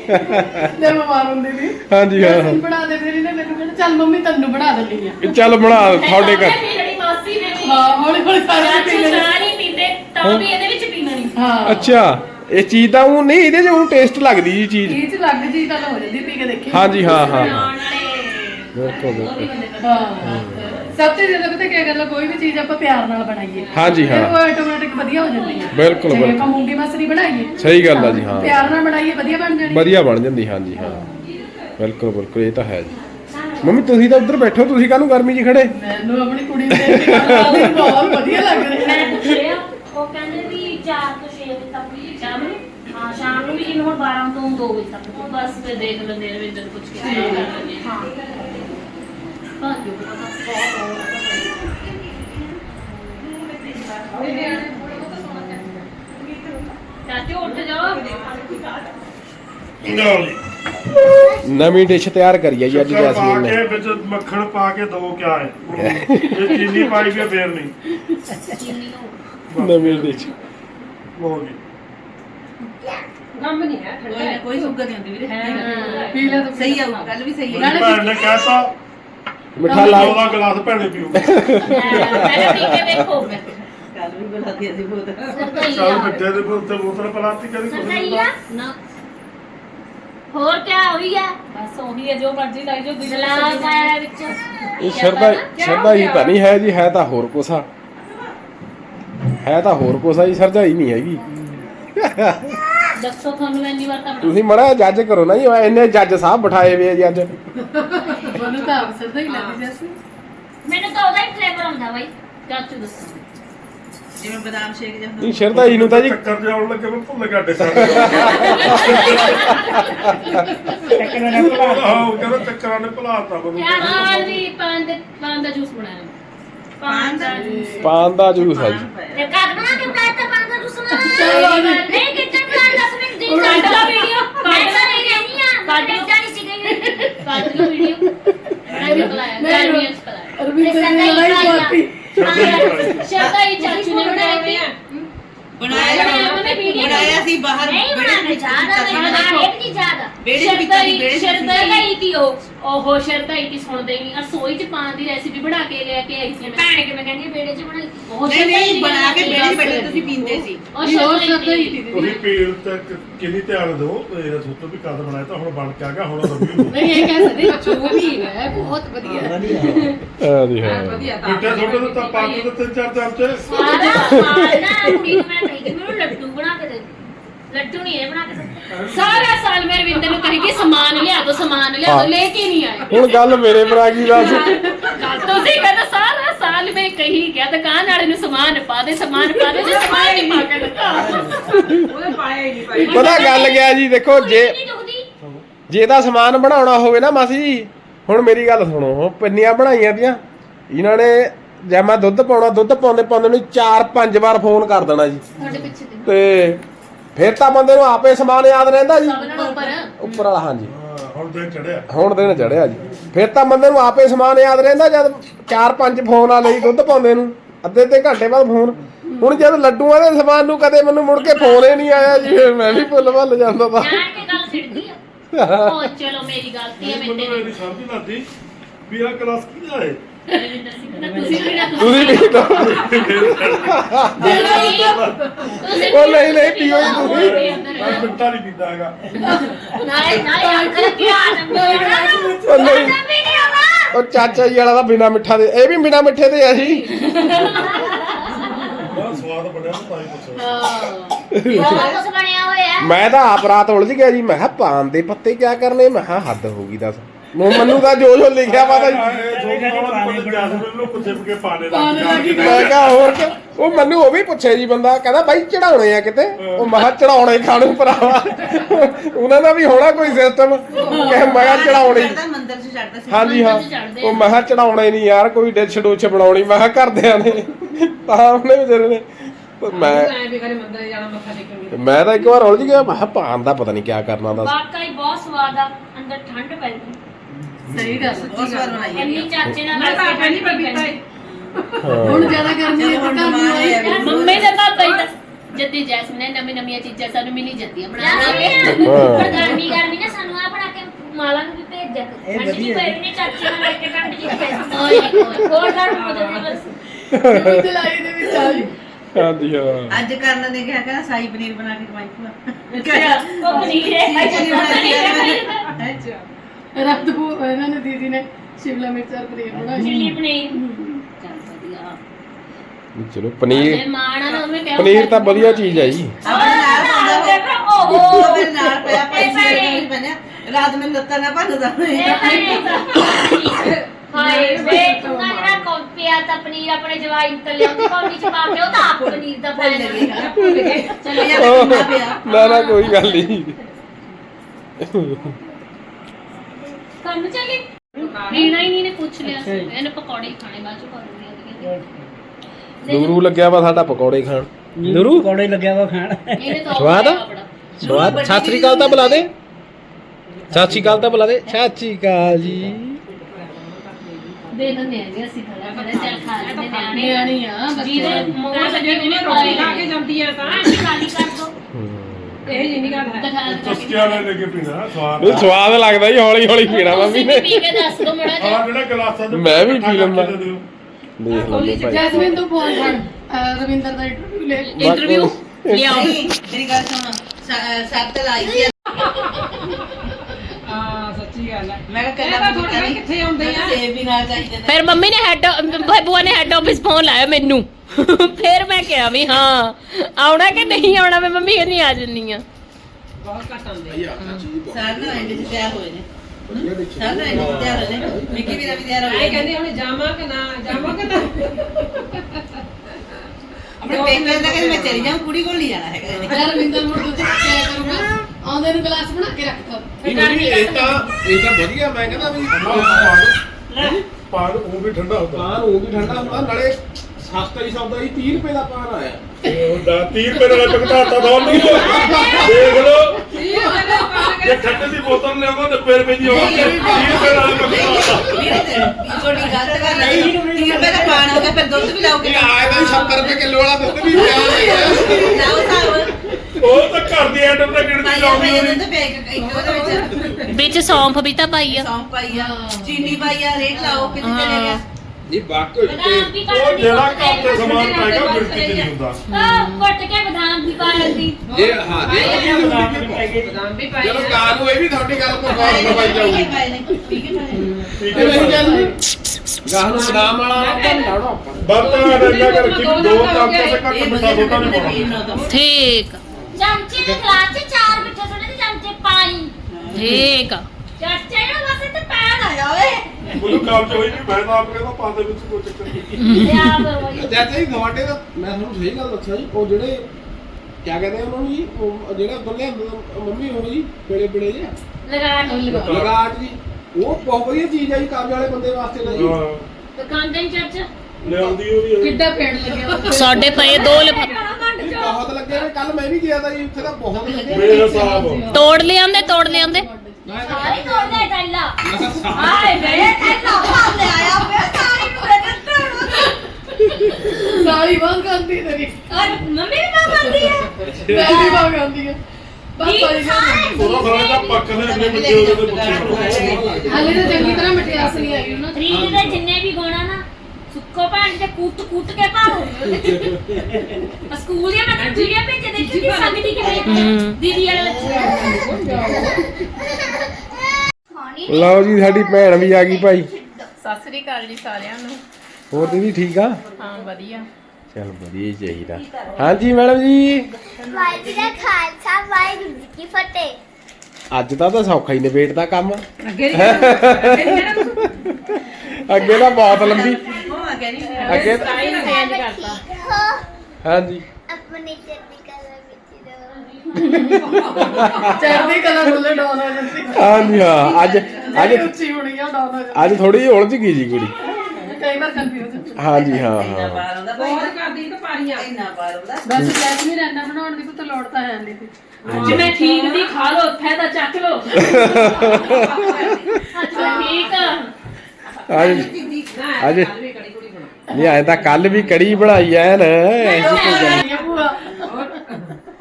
ਜੇ ਬਿਮਾਰ ਹੁੰਦੀ ਸੀ। ਹਾਂਜੀ, ਹਾਂ, ਹਾਂ। ਜੈਸਮੀਨ ਬਣਾ ਦੇ ਫਿਰ ਇਹਨੇ ਮੈਨੂੰ ਕਹਿੰਦਾ ਚੱਲ ਮੰਮੀ ਤੈਨੂੰ ਬਣਾ ਦਿੰਦੀ ਆ। ਚੱਲ ਬਣਾ ਤੁਹਾਡੇ ਘਰ। ਮੇਰੀ ਮਾਸੀ ਨੇ ਵੀ ਹਾਂ ਹੌਲੀ ਹੌਲੀ ਸਾਰੇ ਪੀ ਚਾਚੂ ਲੈਣੇ। ਚਾਹ ਨਹੀਂ ਪੀਂਦੇ ਤਾਂ ਵੀ ਇਹਦੇ ਵਿੱਚ ਪੀਣਾ ਨਹੀਂ। ਹਾਂ। ਅੱਛਾ ਇਹ ਚੀਜ਼ ਤਾਂ ਉਹ ਨਹੀਂ ਇਹਦੇ 'ਚ ਟੇਸਟ ਲੱਗਦੀ ਜੀ ਚੀਜ਼। ਇਹ ਚ ਲੱਗ ਜੀ ਗੱਲ ਹੋ ਜਾਂਦੀ ਪੀ ਕੇ ਦੇਖੀ। ਹਾਂਜੀ ਹਾਂ ਹਾਂ। ਹਾਂ ਬਿਲਕੁਲ ਬਿਲਕੁਲ। ਹਾਂ। ਸਭ ਤੋਂ ਜ਼ਿਆਦਾ ਪਤਾ ਕੀ ਗੱਲ ਆ, ਕੋਈ ਵੀ ਚੀਜ਼ ਆਪਾਂ ਪਿਆਰ ਨਾਲ ਬਣਾਈਏ ਹਾਂਜੀ, ਹਾਂ। ਫਿਰ ਉਹ ਆਟੋਮੈਟਿਕ ਵਧੀਆ ਹੋ ਜਾਂਦੀ ਹੈ ਬਿਲਕੁਲ, ਬਿਲਕੁਲ। ਆਪਾਂ ਮੂੰਗੀ ਮਸਰੀ ਬਣਾਈਏ ਸਹੀ ਗੱਲ ਆ ਜੀ ਹਾਂ। ਪਿਆਰ ਨਾਲ ਬਣਾਈਏ ਵਧੀਆ ਬਣ ਜਾਣੀ। ਵਧੀਆ ਬਣ ਜਾਂਦੀ ਹਾਂਜੀ ਹਾਂ। ਬਿਲਕੁਲ ਬਿਲਕੁਲ ਇਹ ਤਾਂ ਹੈ ਜੀ। ਮੰਮੀ ਤੁਸੀਂ ਤਾਂ ਉੱਧਰ ਬੈਠੋ ਤੁਸੀਂ ਕਾਹਨੂੰ ਗਰਮੀ 'ਚ ਖੜੇ? ਮੈਨੂੰ ਆਪਣੀ ਕੁੜੀ ਨੂੰ ਦੇਖ ਕੇ ਗੱਲ ਆਉਂਦੀ ਬਹੁਤ ਵਧੀਆ ਲੱਗ ਰਹੀ ਮੈਂ ਪੁੱਛਿਆ ਉਹ ਕਹਿੰਦੇ ਵੀ 4 ਤੋਂ 6 ਵਜੇ ਤੱਕ ਵੀ ਸ਼ਾਮ ਨੂੰ। ਹਾਂ ਸ਼ਾਮ ਨੂੰ ਵੀ ਜਿਵੇਂ ਹੁਣ 12 ਤੋਂ 2 ਵਜੇ ਤੱਕ। ਉਹ ਬਸ ਤੇ ਦੇਖ ਲੈਂਦੇ ਰਵਿੰਦਰ ਪੁੱਛ ਕੇ ਹਾਂ। ਜੋ ਚਾਚੂ ਉੱਠ ਜਾਓ ਲਓ ਜੀ। ਨਵੀਂ ਡਿਸ਼ ਤਿਆਰ ਕਰੀ ਆ ਜੀ ਅੱਜ ਸ਼ੱਕਰ ਪਾ ਜੈਸਮੀਨ ਨੇ। ਕੇ ਵਿੱਚ ਮੱਖਣ ਪਾ ਕੇ ਦੋ ਕਿਆ ਹੈ। ਇਹ ਚੀਨੀ ਪਾਈ ਵੀ ਹੈ, ਫੇਰ ਨਹੀਂ। ਨਵੀਂ ਡਿਸ਼। ਜੀ। ਕੰਮ ਨਹੀਂ ਹੈ ਠੰਡਾ ਕੋਈ ਸੁੱਕਾ ਨਹੀਂ ਹੁੰਦੀ ਵੀਰੇ ਹਾਂ। ਪੀ ਲੈ ਤਾਂ। ਸਹੀ ਆ ਗੱਲ ਵੀ ਸਹੀ ਹੈ ਮੇਰੀ ਭੈਣ ਨੇ ਕਹਿਤਾ ਮਿੱਠਾ ਲਾ ਉਹਦਾ ਗਲਾਸ ਭੈਣੇ ਪੀਓ। ਪਹਿਲਾਂ ਪੀ ਕੇ ਦੇਖੋ ਗੱਲ ਵੀ ਬੁਲਾਤੀ ਅਸੀਂ ਬਹੁਤ ਚੱਲ ਸਰਦਾਈਆ ਮਿੱਠੇ ਦੇ ਬੋਤਲ ਬੋਤਲ ਪਲਾਤੀ ਕਦੀ ਕੁਛ ਨਹੀਂ ਸਰਦਾਈਆ ਨਾ। ਹੋਰ ਕਿਆ ਹੋਈ ਆ? ਬਸ ਉਹੀ ਹੈ ਜੋ ਮਰਜ਼ੀ ਲਾਈ ਜੋ ਬਿਜਲਾ ਸਲਾਦ ਪਾਇਆ ਵਿੱਚ। ਇਹ ਸ਼ਰਦਾ ਸ਼ਰਦਾ ਹੀ ਤਾਂ ਨਹੀਂ ਹੈ ਜੀ ਹੈ ਤਾਂ ਹੋਰ ਕੋਸਾ ਹੈ ਤਾਂ ਹੋਰ ਕੋਸਾ ਜੀ ਸਰਜਾਈ ਨਹੀਂ ਹੈਗੀ। ਦੱਸੋ ਤੁਹਾਨੂੰ ਇੰਨੀ ਵਾਰ ਤਾਂ ਤੁਸੀਂ ਮੜਾ ਜੱਜ ਕਰੋ ਨਾ ਜੀ ਉਹ ਇੰਨੇ ਜੱਜ ਸਾਹਿਬ ਬਿਠਾਏ ਹੋਏ ਆ ਜੀ ਅੱਜ। ਮੈਨੂੰ ਤਾਂ ਅਵਸਰ ਦਾ ਹੀ ਲੱਗਦੀ ਜੈਸਮੀਨ ਮੈਨੂੰ ਤਾਂ ਉਹਦਾ ਹੀ ਫਲੇਵਰ ਆਉਂਦਾ ਬਾਈ ਚਾਚੂ ਦੱਸੋ ਜਿਵੇਂ ਬਦਾਮ ਸ਼ੇਕ ਜਾਂ ਨਹੀਂ ਸ਼ਰਦਾਈ ਨੂੰ ਤਾਂ ਜੀ ਚੱਕਰ ਜਿਹਾ ਆਉਣ ਲੱਗੇ ਮੈਂ ਭੁੱਲ ਗਿਆ ਡਿਸਾਂ ਆਹ ਕਹਿੰਦਾ ਚੱਕਰਾਂ ਨੇ ਭੁਲਾਤਾ ਮੈਨੂੰ। ਹਾਂ ਜੀ ਪਾਨ ਦੇ ਪਾਨ ਦਾ ਜੂਸ ਬਣਾਇਆ ਪਾਨ ਦਾ ਜੂਸ ਪਾਨ ਦਾ ਜੂਸ ਹੈ ਜੀ। ਤੇ ਕਾਟ ਬਣਾ ਕੇ ਬਣਾ ਤਾ ਪਾਣ ਦਾ ਦੁਸਣਾ ਚਲੋ ਜੀ। ਨਹੀਂ ਕਿਚਨ ਦਾ 10 ਮਿੰਟ ਦੀ ਲਾ ਵੀਡੀਓ ਮੈਂ ਕੱਢ ਤਾਂ ਨਹੀਂ ਰਹਿਣੀ ਆ ਕੱਢ ਮੈਂ ਸੀ ਵੀਡੀਓ ਮੈਂ ਵੀ ਗਰਮੀਆਂ ਚ ਅਰਵਿੰਦ ਨੇ ਲੜਾਈ ਪਾਤੀ ਸ਼ਰਦਾਈ ਚਾਚੂ ਨੇ ਬਣਾਈ ਬਣਾਇਆ ਉਹਨੇ ਵੀਡੀਓ ਬਣਾਇਆ ਸੀ ਬਾਹਰ ਨਹੀਂ ਬਣਾਉਣਾ ਜ਼ਿਆਦਾ ਨਹੀਂ ਬਣਾਉਣਾ ਇੱਕ ਦੀ ਜ਼ਿਆਦਾ। ਬੇੜੇ ਚ ਪੀਤਾ ਸੀ ਸ਼ਰਦਾਈ ਬੇੜੇ ਚ ਸ਼ਰਦਾਈ ਤੀ ਉਹ। ਉਹ ਸ਼ਰਦਾਈ ਤੀ ਸੁਣਦੇ ਨਹੀਂ ਰਸੋਈ ਚ ਪਾਨ ਦੀ ਰੈਸਿਪੀ ਬਣਾ ਕੇ ਲੈ ਕੇ ਆਈ ਸੀ। ਮੈਂ ਭੈਣ ਕਿਵੇਂ ਕਹਿੰਦੀ ਆ, ਬੇੜੇ ਚ ਬਣਾਈ। ਉਹ ਨਹੀਂ ਸ਼ਰਦਾਈ ਨਹੀਂ ਦੀ ਬਣਾ ਕੇ ਬੇੜੇ। ਬੇੜੇ ਤੁਸੀਂ ਪੀਂਦੇ ਸੀ। ਉਹ ਨਹੀਂ ਸ਼ਰਦਾਈ ਸਰਦਾ ਹੀ ਤੀ ਪੀ ਤੁਸੀਂ ਪੀਣ ਤੱਕ ਕਿੰਨੀ ਧਿਆਨ ਦਿਓ ਮੇਰਾ ਸੋਚੋ ਵੀ ਕਦ ਬਣਾਇਆ ਤਾਂ ਹੁਣ ਬਣ ਕੇ ਆ ਗਿਆ ਹੁਣ ਰਵੀ ਨਹੀਂ ਇਹ ਕਹਿ ਸਕਦੇ ਜੋ ਵੀ ਹੈ ਬਹੁਤ ਵਧੀਆ। ਆ ਜੀ ਹਾਂ। ਵਧੀਆ ਮਿੱਠੇ ਛੋਟੇ ਨੂੰ ਤਾਂ ਪਾ ਕੇ ਤਿੰਨ ਚਾਰ ਚਮਚੇ ਸਾਰਾ ਸਾਲ ਨਾ ਕਹੀ ਕਿ ਮੈਨੂੰ ਲੱਡੂ ਬਣਾ ਕੇ ਦੇ। ਲੱਡੂ ਨਹੀਂ ਇਹ ਬਣਾ ਕੇ ਦਿੱਤੇ ਸਾਰਾ ਸਾਲ ਮੈਂ ਰਵਿੰਦਰ ਨੂੰ ਕਹੇਗੀ ਸਮਾਨ ਲਿਆ ਦੋ ਸਮਾਨ ਲਿਆ ਦੋ ਲੈ ਕੇ ਨਹੀਂ ਆਏ। ਹੁਣ ਗੱਲ ਮੇਰੇ ਪਰ ਆ ਗਈ ਦੱਸ ਤੁਸੀਂ ਕਹਿੰਦੇ ਸਾਰਾ ਸਾਲ ਮੈਂ ਕਹੀ ਗਿਆ ਦੁਕਾਨ ਵਾਲੇ ਨੂੰ ਸਮਾਨ ਪਾ ਦੇ ਸਮਾਨ ਪਾ ਦੇ ਜੇ ਸਮਾਨ ਨਹੀਂ ਪਾ ਕੇ ਦਿੱਤਾ। ਉਹਨੇ ਪਾਇਆ ਹੀ ਨਹੀਂ ਪਾਇਆ ਪਤਾ ਗੱਲ ਗਿਆ ਜੀ ਦੇਖੋ ਜੇ ਜੇ ਤਾਂ ਸਮਾਨ ਬਣਾਉਣਾ ਹੋਵੇ ਨਾ ਮਾਸੀ ਜੀ ਹੁਣ ਮੇਰੀ ਗੱਲ ਸੁਣੋ ਪਿੰਨੀਆਂ ਬਣਾਈਆਂ ਦੀਆਂ ਇਹਨਾਂ ਨੇ ਜੇ ਮੈਂ ਦੁੱਧ ਪਾਉਣਾ ਦੁੱਧ ਪਾਉਂਦੇ ਪਾਉਂਦੇ ਨੂੰ 4-5 ਵਾਰ ਫੋਨ ਕਰ ਦੇਣਾ ਜੀ। ਤੁਹਾਡੇ ਪਿੱਛੇ ਤੇ। ਤੇ ਫਿਰ ਤਾਂ ਬੰਦੇ ਨੂੰ ਆਪੇ ਸਮਾਨ ਯਾਦ ਰਹਿੰਦਾ ਜੀ। ਸਭ ਨਾਲ ਉੱਪਰ। ਉੱਪਰ ਵਾਲਾ ਹਾਂਜੀ। ਹਾਂ, ਹੁਣ ਦਿਨ ਚੜਿਆ। ਹੁਣ ਦਿਨ ਚੜਿਆ ਜੀ। ਫਿਰ ਤਾਂ ਬੰਦੇ ਨੂੰ ਆਪੇ ਸਮਾਨ ਯਾਦ ਰਹਿੰਦਾ ਜਦ 4-5 ਫੋਨ ਆ ਲਈ ਦੁੱਧ ਪਾਉਂਦੇ ਨੂੰ। ਅੱਧੇ ਤੇ ਘੰਟੇ ਬਾਅਦ ਫੋਨ। ਹੁਣ ਜਦ ਲੱਡੂਆਂ ਦੇ ਸਮਾਨ ਨੂੰ ਕਦੇ ਮੈਨੂੰ ਮੁੜ ਕੇ ਫੋਨ ਹੀ ਨਹੀਂ ਆਇਆ ਜੀ ਫਿਰ ਮੈਂ ਵੀ ਭੁੱਲ ਭੱਲ ਜਾਂਦਾ ਤਾਂ। ਜਾਣ ਕੇ ਗੱਲ ਛਿੜਦੀ ਆ। (laughs) ਉਹ ਚਲੋ ਮੇਰੀ ਗਲਤੀ ਹੈ ਮੈਂ ਮੈਨੂੰ ਤੇਰੀ ਇਹਦੀ ਸਮਝ ਲੱਗਦੀ ਵੀ ਆ ਕਲਾਸ ਕੀ ਨਾ ਤੁਸੀਂ ਵੀ ਨਾ ਤੁਸੀਂ ਵੀ ਤਾਂ ਤੁਸੀਂ ਉਹ ਨਹੀਂ ਨਹੀਂ ਪੀਓ ਜੀ ਤੁਸੀਂ ਮੈਂ ਮਿੱਟਾ ਨਹੀਂ ਪੀਂਦਾ ਹੈਗਾ। ਨਾਲੇ ਨਾਲੇ ਅੰਕਲ ਕੀ ਆ ਨੰਬਰ ਉਹ ਨਹੀਂ। ਵੀ ਨਹੀਂ ਆਵਾ ਉਹ ਚਾਚਾ ਜੀ ਵਾਲਾ ਤਾਂ ਬਿਨਾ ਮਿੱਠਾ ਦੇ ਇਹ ਵੀ ਬਿਨਾ ਮਿੱਠੇ ਦੇ ਆ ਜੀ। ਬੜਾ ਸਵਾਦ ਬਣਿਆ ਤਾਂ ਹੀ ਮੈਂ ਤਾਂ ਆਪ ਰਾਤ ਉਲਝ ਗਿਆ ਜੀ ਮੈਂ ਕਿਹਾ ਪਾਨ ਦੇ ਪੱਤੇ ਕਿਆ ਕਰਨੇ ਮੈਂ ਕਿਹਾ ਹੱਦ ਹੋ ਗਈ ਦੱਸ। ਮੈਨੂੰ ਤਾਂ ਜੋ ਜੋ ਲਿਖਿਆ ਵਾ ਤਾਂ ਮੈਂ ਕਿਹਾ ਹੋਰ ਕਿ ਉਹ ਮੈਨੂੰ ਉਹ ਵੀ ਪੁੱਛੇ ਜੀ ਬੰਦਾ ਕਹਿੰਦਾ ਬਾਈ ਚੜਾਉਣੇ ਆ ਕਿਤੇ? ਉਹ ਮੈਂ ਕਿਹਾ ਚੜਾਉਣੇ ਖਾਣੂ ਭਰਾਵਾ? ਉਹਨਾਂ ਦਾ ਵੀ ਹੋਣਾ ਕੋਈ ਸਿਸਟਮ ਕਿ ਮੈਂ ਕਿਹਾ ਚੜਾਉਣੇ ਮੰਦਿਰ 'ਚ ਛੱਡਦਾ ਸੀ। ਹਾਂਜੀ ਹਾਂ। ਉਹ ਮੈਂ ਕਿਹਾ ਚੜਾਉਣਾ ਨਹੀਂ ਯਾਰ ਕੋਈ ਡਿਸ਼ ਡੁਸ਼ ਬਣਾਉਣੀ। ਮੈਂ ਕਿਹਾ ਘਰਦਿਆਂ ਨੇ। ਤਾਂ ਉਹਨੇ ਵਿਚਾਰੇ ਨੇ। ਪਰ ਮੈਂ ਐ ਵੀ ਕਰੇ ਮੰਦਰ ਜਾਣਾ ਮੱਥਾ ਟੇਕਣ ਮੈਂ ਤਾਂ ਇੱਕ ਵਾਰ ਉਲਝ ਗਿਆ। ਮੈਂ ਕਿਹਾ ਪਾਣ ਦਾ ਪਤਾ ਨਹੀਂ ਕੀ ਕਰਨਾ ਦਾ ਵਾਕਈ ਬਹੁਤ ਸਵਾਦ ਆ। ਅੰਦਰ ਠੰਡ ਪੈਂਦੀ ਸਹੀ ਗੱਲ ਬਣਾਈ ਹੈ ਇੰਨੀ ਚਾਚੇ ਨਾਲ ਮੈਂ ਤਾਂ ਪਹਿਲੀ ਵਾਰ ਪੀਤਾ ਹੈ। ਹੁਣ ਜ਼ਿਆਦਾ ਕਰਨੀ ਹੈ ਤਾਂ ਆਈ ਹੈ ਮੰਮੀ ਦੇ ਪਾਪਾ ਹੀ ਜੱਦੀ ਜੈਸਮੀਨ ਨਵੀਂ ਨਵੀਆਂ ਚੀਜ਼ਾਂ ਸਾਨੂੰ ਮਿਲੀ ਜਾਂਦੀਆਂ ਬਣਾ ਕੇ। ਹਾਂ। ਗਰਮੀ ਗਰਮੀ ਨੇ ਸਾਨੂੰ ਆ ਬਣਾ ਕੇ ਮਾਲਾ ਨੂੰ ਵੀ ਭੇਜ ਕਰੋ। ਠੰਡ ਦੀ ਪਈ ਨੇ ਚਾਚੇ ਨਾਲ ਲੈ ਕੇ ਪਈ ਓਏ ਹੋਏ। ਹੋਰ ਗਰਮ ਹੋ ਜਾਂਦੀ ਬਸ ਜੁਲਾਈ ਦੇ ਵਿੱਚ ਆਈ ਹਾਂਜੀ ਹਾਂ। ਅੱਜ ਕਰਨ ਨੇ ਕਿਹਾ ਕਹਿੰਦਾ ਸਾਈ ਪਨੀਰ ਬਣਾ ਕੇ ਖਵਾਈ ਭੂਆ। ਉਹ ਪਨੀਰ ਹੈ। ਅੱਛਾ। ਰਾਤ ਨੂੰ ਇਹਨਾਂ ਨੇ ਦੀਦੀ ਨੇ ਸ਼ਿਮਲਾ ਮਿਰਚ ਔਰ ਪਨੀਰ ਬਣਾਈ ਚਿੱਲੀ ਪਨੀਰ। ਚੱਲ ਵਧੀਆ। ਚਲੋ ਪਨੀਰ ਮੈਂ ਮਾਣਾ ਨਾ ਉਹਨੇ ਕਿਹਾ ਪਨੀਰ ਤਾਂ ਵਧੀਆ ਚੀਜ਼ ਹੈ ਜੀ। ਆਪਣੇ ਨਾਲ ਦੇਖੋ ਉਹ ਓਹੋ ਮੇਰੇ ਨਾਲ ਪਿਆ ਇਹ ਪੈਸੇ ਭੈਣੇ। ਨਹੀਂ ਬਣਿਆ। ਰਾਤ ਮੈਨੂੰ ਲੱਤਾਂ ਨਾ ਭੰਨਦਾ ਇਹ ਭੈਣੇ ਹਾਏ ਵੇ ਤੂੰ ਨਾ ਜਿਹੜਾ ਕੋਪੀਆ ਤਾਂ ਪਨੀਰ ਆਪਣੇ ਜਵਾਈ ਤੇ ਲਿਆਉਂਦੀ ਕੌਲੀ ਚ ਪਾ ਕੇ ਉਹ ਤਾਂ ਆਪ ਪਨੀਰ ਦਾ ਭੁੱਲ ਫੈਨ ਗਈ ਭੁੱਲ ਗਈ। ਚਲ ਯਾਰ ਉਹ, ਕਿੰਨਾ ਪਿਆ। ਨਾ ਨਾ ਕੋਈ ਗੱਲ ਨਹੀਂ। ਕੰਮ ਚੱਲੀ? ਰੀਣਾ ਹੀ ਨਹੀਂ ਨੇ ਪੁੱਛ ਲਿਆ ਸੀ। ਇਹਨੇ ਪਕੌੜੇ ਹੀ ਖਾਣੇ ਬਾਅਦ ਚ ਕਰੂੰਗੀ ਉਹਦੀ ਨੂਰੂ ਲੱਗਿਆ ਵਾ ਸਾਡਾ ਪਕੌੜੇ ਖਾਣ। ਨੂਰੂ? ਪਕੌੜੇ ਲੱਗਿਆ ਵਾ ਖਾਣ। ਇਹਨੇ ਤਾਂ ਸਵਾਦ ਆ? ਸਵਾਦ ਸਤਿ ਸ੍ਰੀ ਅਕਾਲ ਤਾਂ ਬੁਲਾ ਦੇ। ਸਤਿ ਸ੍ਰੀ ਅਕਾਲ ਤਾਂ ਬੁਲਾ ਦੇ। ਸਤਿ ਸ੍ਰੀ ਅਕਾਲ ਜੀ। ਦੇ ਦਿੰਦੇ ਹੈਗੇ ਅਸੀਂ ਖੜਾ ਖੜੇ ਚੱਲ ਖਾ ਲੈਂਦੇ ਨਿਆਣੇ। ਆ ਜਿਹਦੇ ਮੂੰਹ ਤੇ ਜਿਹੜੀ ਰੋਟੀ ਖਾ ਕੇ ਜਾਂਦੀ ਹੈ ਤਾਂ। ਖਾਲੀ ਕਰ ਦੋ। ਇਹ ਜਿੰਨੀ ਗੱਲ ਹੈ। ਦਿਖਾ ਚਸਕਿਆ ਲੈ ਲੈ ਕੇ ਪੀਣਾ? ਸਵਾਦ ਲੱਗਦਾ। ਜੀ ਹੌਲੀ ਹੌਲੀ ਪੀਣਾ ਮੰਮੀ ਨੇ। ਵੀ ਪੀ ਕੇ ਦੱਸ ਦੋ ਮੜਾ ਆ ਜਿਹੜਾ ਗਲਾਸਾਂ ਚ ਮੈਂ ਵੀ ਪੀ ਲੈਂਦਾ। ਦੇਖ ਲਓ ਜੈਸਮੀਨ ਤੋਂ ਫੋਨ ਅਹ ਰਵਿੰਦਰ ਦਾ ਇੰਟਰਵਿਊ ਲੈ ਇੰਟਰਵਿਊ ਲਿਆਓ। ਮੇਰੀ ਗੱਲ ਸੁਣ। ਸੱਤ ਲਾਈ ਸੀ। ਹਾਂ ਸੱਚੀ ਗੱਲ ਹੈ। ਮੈਂ ਕਿਹਾ ਇਹ ਤਾਂ ਕੱਲਾ ਥੋੜ੍ਹੇ ਜਿਹੇ ਕਿੱਥੇ ਆਉਂਦੇ ਆ? ਸੇਬ ਵੀ ਨਾਲ ਚਾਹੀਦੇ ਨੇ। ਫਿਰ ਮੰਮੀ ਨੇ ਹੈਡ ਬੁਆ ਨੇ ਹੈਡ ਆਫਿਸ ਫੋਨ ਲਾਇਆ ਮੈਨੂੰ। ਫਿਰ ਮੈਂ ਕਿਹਾ ਵੀ ਹਾਂ ਆਉਣਾ ਕਿ ਨਹੀਂ ਆਉਣਾ ਮੈਂ ਮੰਮੀ ਕਹਿੰਦੀ ਆ ਜੰਨੀ ਆ ਬਹੁਤ ਘੱਟ ਆਉਂਦੇ ਆ ਸਾਰੇ ਇੰਨੇ ਚ ਤਿਆਰ ਹੋਏ ਨੇ ਸਾਰੇ ਇੰਨੇ ਚ ਤਿਆਰ ਹੋਏ ਨੇ ਮਿੱਕੀ ਵੀਰਾ ਵੀ ਤਿਆਰ ਆਏ ਹੋਏ ਨੇ ਕਹਿੰਦੇ ਹੁਣ ਜਾਵਾਂ ਕਿ ਨਾ ਜਾਵਾਂ ਕਿ ਨਾ ਆਪਣੇ ਪੇਕੇ ਦਾ ਕਹਿੰਦੇ ਮੈਂ ਚਲੀ ਜਾਵਾਂ ਕੁੜੀ ਕੋਲ ਨਹੀਂ ਜਾਣਾ ਹੈਗਾ ਇਹਨੇ। ਯਾਰ ਰਵਿੰਦਰ ਮੁੜ ਤੋਂ ਕਿਆ ਕਰੂਗਾ ਆਉਂਦੇ ਨੂੰ ਗਲਾਸ ਬਣਾ ਕੇ ਰੱਖ ਤਾ ਇਹ ਤਾਂ ਇਹ ਤਾਂ ਵਧੀਆ ਮੈਂ ਕਹਿੰਦਾ ਵੀ ਪਾਣ ਉਹ ਵੀ ਠੰਡਾ ਹੁੰਦਾ ਪਾਨ ਉਹ ਵੀ ਠੰਡਾ ਹੁੰਦਾ ਨਾਲੇ ਸਸਤਾ ਹੀ ਸੌਦਾ ਹੀ 30 ਰੁਪਏ ਦਾ ਪਾਨ ਆਇਆ। ਉਹਦਾ 30 ਰੁਪਏ ਦਾ ਭਗਤਾਤਾ ਬਹੁਤ ਨਹੀਂ ਦੇਖ ਲਓ। ਜੇ ਠੰਡੇ ਦੀ ਬੋਤਲ ਲਿਆਉਂਦਾ 90 ਰੁਪਏ ਦੀ ਹੋਊਗੀ 30 ਰੁਪਏ ਦਾ ਭਗਤਾਤਾ ਵੀਰੇ ਤੇ ਥੋੜੀ ਗਲਤ ਗੱਲ ਹੈ। 30 ਰੁਪਏ ਦਾ ਪਾਣ ਹੋ ਗਿਆ ਫਿਰ ਦੁੱਧ ਵੀ ਲਾਓਗੇ। ਇਹ ਆਇਆ ਤਾਂ 70 ਰੁਪਏ ਕਿਲੋ ਵਾਲਾ ਦੁੱਧ ਵੀ ਪਿਆ। ਲਾਓ ਸਾਬ ਉਹ ਤਾਂ ਘਰ ਦੀ ਐਟਮ ਦਾ ਗਿਣਤੀ ਪਾਈਆ ਲਾਉਂਦੀ ਪਾਈਆ ਹੋਣੀ। ਦੁੱਧ ਪਿਆ ਇੱਕ ਇੱਕ ਉਹਦੇ ਵਿੱਚ। ਵਿੱਚ ਸੌਂਫ ਵੀ ਤਾਂ ਪਾਈ ਆ। ਸੌਂਫ ਪਾਈਆ ਚੀਨੀ ਪਾਈਆ ਰੇਟ ਲਾਓ ਕਿੱਥੇ ਚਲੇ ਗਿਆ ਇਹ ਵਾਕਈ ਬਦਾਮ ਵੀ ਉਹ ਜਿਹੜਾ ਘਰ ਤੇ ਸਮਾਨ ਪਾਏਗਾ ਗਿਣਤੀ ਚ ਨਹੀਂ ਹੁੰਦਾ। ਕੁੱਟ ਕੇ ਬਦਾਮ ਵੀ ਪਾ ਲੈਂਦੀ। ਇਹ ਹਾਂ ਇਹ ਬਦਾਮ ਵੀ ਪਾਈ ਚਲੋ ਕਾਰ ਨੂੰ ਇਹ ਵੀ ਤੁਹਾਡੀ ਗੱਲ ਤੋਂ ਗੌਰ ਕਰਵਾਈ ਜਾਊਗੀ। ਠੀਕ ਹੈ ਠੀਕ ਹੈ ਗਾਹ ਨੂੰ ਬਦਾਮ ਵਾਲਾ ਤਾਂ ਨਹੀਂ ਲਾਉਣਾ ਆਪਾਂ। ਬਰਤਨ ਦਾ ਇੰਨਾ ਕਰ ਕਿ ਦੋ ਚਮਚੇ ਤੇ ਘੱਟ ਮਿੱਠਾ ਨੇ ਨਹੀਂ ਪੀਣ ਪਾਉਣਾ ਠੀਕ। ਚਮਚੇ ਦੇ ਗਲਾਸ 'ਚ ਚਾਰ ਮਿੱਠੇ ਸੋਡੇ ਦੇ ਚਮਚੇ ਪਾਈ। ਠੀਕ। ਆ ਚਾਚੇ ਨੂੰ ਬਸ ਤੇ ਪੈਣ ਆ ਜਾਵੇ ਮੈਨੂੰ ਚ ਹੋਈ ਨਹੀਂ ਮੈਂ ਤਾਂ ਆਪ ਕਹਿੰਦਾ ਪਾ ਦੇ ਵਿੱਚ ਕੋਈ ਚੱਕਰ ਨਹੀਂ। ਤੇ ਚਾਚਾ ਜੀ ਤੁਹਾਡੇ ਦਾ ਮੈਂ ਤੁਹਾਨੂੰ ਸਹੀ ਗੱਲ ਦੱਸਾਂ ਜੀ ਉਹ ਜਿਹੜੇ ਕਿਆ ਕਹਿੰਦੇ ਆ ਉਹਨਾਂ ਨੂੰ ਜੀ ਉਹ ਜਿਹੜਾ ਦੁੱਲੇ ਮੰਮੀ ਉਹ ਜੀ ਪੇੜੇ ਪੇੜੇ ਜੇ ਲਗਾ। ਦੋ ਲਗਾਟ ਜੀ ਉਹ ਬਹੁਤ ਵਧੀਆ ਚੀਜ਼ ਹੈ ਜੀ ਕਾਬਜ ਵਾਲੇ ਬੰਦੇ ਵਾਸਤੇ ਨਾ ਜੀ। ਹਾਂ। ਦੁਕਾਨ ਦੇ ਚਾਚਾ ਲਿਆਉਂਦੀ ਉਹ ਵੀ ਕਿੱਡਾ ਪੇੜ ਲੱਗਿਆ ਸਾਡੇ ਪਏ ਦੋ ਲਿਫਾ ਜੀ, ਬਹੁਤ ਲੱਗੇ ਨੇ ਕੱਲ ਮੈਂ ਵੀ ਗਿਆ ਤਾਂ ਜੀ ਉੱਥੇ ਤਾਂ ਬਹੁਤ ਲੱਗੇ ਮੇਰੇ ਹਿਸਾਬ। ਤੋੜ ਲਿਆਂਦੇ ਤੋੜ ਲਿਆਂਦੇ। ਸਾਰੀ ਤੋੜ ਦੇ ਟੈਲਾ ਹਾਏ ਵੇ ਟੈਲਾ ਭਾਲ ਲੈ ਆਇਆ ਵੇ ਸਾਰੀ ਪੂਰੇ ਕੱਟਣ ਸਾਰੀ ਬਾਂਹ ਕਰਦੀ ਤੇਰੀ। ਔਰ ਮੰਮੀ ਵੀ ਤਾਂ ਕਰਦੀ ਹੈ? ਮੈਂ ਵੀ ਬਾਂਹ ਕਰਦੀ ਹੈ। ਬਸ ਸਾਰੀ ਬਾਂਹ ਉਹਦਾ ਸਾਰਾ ਦਾ ਪੱਕ ਦੇ ਆਪਣੇ ਬੱਚੇ ਉਹਦੇ ਤੇ ਪੁੱਛੇ ਹਾਲੇ ਤਾਂ ਚੰਗੀ ਤਰ੍ਹਾਂ ਮਟਿਆਸ ਨਹੀਂ ਆਈ ਉਹਨਾਂ ਦੇ ਜਿੰਨੇ ਵੀ ਗੋਣਾ ਨਾ ਸੁੱਕੋ ਭੈਣ ਤੇ ਕੁੱਟ ਕੁੱਟ ਕੇ ਭਾਲੋ। ਸਕੂਲ ਦੇ ਮੈਂ ਵੀਡੀਓ ਭੇਜ ਦੇ ਚੁੱਕੀ ਸੰਗਦੀ ਕਿਵੇਂ ਦੀਦੀ ਵਾਲੇ ਬੱਚੇ। ਲਓ ਜੀ ਸਾਡੀ ਭੈਣ ਵੀ ਆ ਗਈ ਭਾਈ। ਸਤਿ ਸ੍ਰੀ ਅਕਾਲ ਜੀ ਸਾਰਿਆਂ ਨੂੰ। ਹੋਰ ਦੀਦੀ ਠੀਕ ਆ? ਹਾਂ ਵਧੀਆ। ਚਲ ਵਧੀਆ ਹੀ ਚਾਹੀਦਾ। ਹਾਂਜੀ ਮੈਡਮ ਜੀ। ਵਾਹਿਗੁਰੂ ਜੀ ਕਾ ਖਾਲਸਾ ਵਾਹਿਗੁਰੂ ਜੀ ਕੀ ਫਤਿਹ। ਅੱਜ ਤਾਂ ਤਾਂ ਸੌਖਾ ਹੀ ਨਿਬੇੜਦਾ ਕੰਮ। ਅੱਗੇ ਅੱਗੇ ਤਾਂ ਬਹੁਤ ਲੰਬੀ। ਚੇਂਜ ਕਰਤਾ। ਹਾਂਜੀ। ਆਪਣੇ ਚੜ੍ਹਦੀ ਕਲਾ ਵਿੱਚ ਰਹੋ। ਚੜ੍ਹਦੀ ਕਲਾ ਥੱਲੇ ਡਾਉਨ ਹੋ ਜਾਂਦੀ। ਹਾਂਜੀ ਹਾਂ। ਅੱਜ ਜਿਹੜੀ ਉੱਚੀ ਹੋਣੀ ਆ ਉਹ ਡਾਊਨ ਹੋ ਜਾਂਦੀ। ਅੱਜ ਥੋੜੀ ਉਲਝ ਗਈ ਜੀ ਕੁੜੀ। ਕਈ ਵਾਰ ਕਨਫਿਊਜ਼ ਹਾਂਜੀ ਹਾਂ ਇੰਨਾ ਹਾਂ ਆਉਂਦਾ ਬਹੁਤ ਕਰਦੀ ਤਾਂ ਪਾਰੀਆਂ। ਇੰਨਾ ਪਾਰ ਆਉਂਦਾ। ਬਸ ਜੈਸਮੀਨ ਇੰਨਾ ਬਣਾਉਣ ਦੀ ਤਾਂ ਲੋੜ ਤਾਂ ਹੈ ਨਹੀਂ ਸੀ। ਜੇ ਮੈਂ ਠੀਕ ਦੀ ਖਾ ਲੋ ਫਾਇਦਾ ਚੱਕ ਲੋ (laughs) ਅੱਛਾ ਠੀਕ ਆ। ਅੱਜ ਅੱਜ ਨਹੀਂ ਆਏ ਤਾਂ ਕੱਲ ਵੀ ਕੜੀ ਬਣਾਈ ਐ ਨਾ ਐਸੀ ਕੋਈ ਗੱਲ ਇਹ ਭੂਆ।